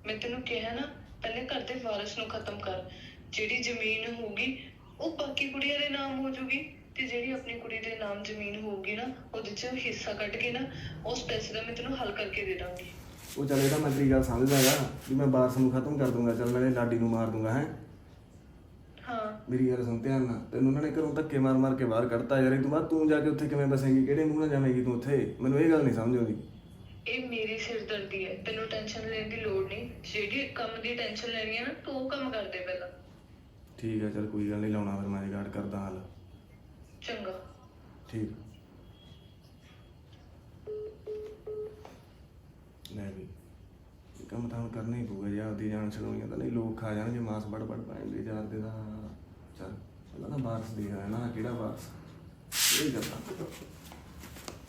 ਮੈਂ ਤੈਨੂੰ ਕਿਹਾ ਨਾ ਪਹਿਲੇ ਘਰ ਦੇ ਵਾਰਿਸ ਨੂੰ ਖਤਮ ਕਰ ਜਿਹੜੀ ਜ਼ਮੀਨ ਹੋਊਗੀ ਉਹ ਬਾਕੀ ਕੁੜੀਆਂ ਦੇ ਨਾਮ ਹੋ ਜੂਗੀ ਤੇ ਜਿਹੜੀ ਆਪਣੀ ਕੁੜੀ ਦੇ ਨਾਮ ਜ਼ਮੀਨ ਹੋਊਗੀ ਨਾ ਉਹਦੇ ਚ ਹਿੱਸਾ ਕੱਢ ਕੇ ਨਾ ਉਸ ਪੈਸੇ ਦਾ ਮੈਂ ਤੈਨੂੰ ਹੱਲ ਕਰਕੇ ਦੇ ਦਾਂਗੀ। ਉਹ ਚੱਲ ਇਹ ਤਾਂ ਮੈਂ ਤੇਰੀ ਗੱਲ ਸਮਝਦਾ ਹੈਗਾ ਵੀ ਮੈਂ ਬਾਰਸ ਨੂੰ ਖਤਮ ਕਰ ਦੂੰਗਾ ਚੱਲ ਨਾਲੇ ਲਾਡੀ ਨੂੰ ਮਾਰ ਦੂੰਗਾ ਹੈ। ਹਾਂ। ਮੇਰੀ ਗੱਲ ਸੁਣ ਧਿਆਨ ਨਾਲ ਤੈਨੂੰ ਉਹਨਾਂ ਨੇ ਘਰੋਂ ਧੱਕੇ ਮਾਰ ਮਾਰ ਕੇ ਬਾਹਰ ਕੱਢਤਾ ਯਾਰ ਇਹ ਤੋਂ ਬਾਅਦ ਤੂੰ ਜਾ ਕੇ ਉੱਥੇ ਕਿਵੇਂ ਬਸੇਂਗੀ ਕਿਹੜੇ ਮੂੰਹ ਨਾਲ ਜਾਵੇਂਗੀ ਤੂੰ ਉੱਥੇ? ਮੈਨੂੰ ਇਹ ਗੱਲ ਨਹੀਂ ਸਮਝ ਆਉਂਦੀ। ਇਹ ਮੇਰੀ ਸਿਰਦਰਦੀ ਹੈ। ਤੈਨੂੰ ਟੈਨਸ਼ਨ ਲੈਣ ਦੀ ਲੋੜ ਨਹੀਂ। ਜਿਹੜੀ ਕੰਮ ਦੀ ਟੈਨਸ਼ਨ ਲੈਣੀ ਹੈ ਨਾ ਤੂੰ ਉਹ ਕੰਮ ਕਰ ਦੇ ਪਹਿਲਾਂ। ਠੀਕ ਹੈ ਚੱਲ ਕੋਈ ਗੱਲ ਨਹੀਂ ਲਾਉਣਾ ਫਿਰ ਮੈਂ ਰਿਗਾਰਡ ਕਰਦਾ ਹੱਲ। ਚੰਗਾ। ਠੀਕ। ਲੈ ਵੀ ਇਹ ਕੰਮ ਤਾਂ ਕਰਨਾ ਹੀ ਪਊਗਾ ਜੇ ਆਪਦੀ ਜਾਨ ਛਡਾਉਣੀ ਤਾਂ ਨਹੀਂ ਲੋਕ ਖਾ ਜਾਣਗੇ ਮਾਸ ਬੜ ਬੜ ਪਾਣਗੇ ਯਾਰ ਦੇ ਦਾ। ਚੱਲ ਪਹਿਲਾਂ ਤਾਂ ਬਾਰਸ ਦੇ ਆਇਆ ਨਾ ਕਿਹੜਾ ਬਾਰਸ ਇਹ ਗੱਲਾਂ।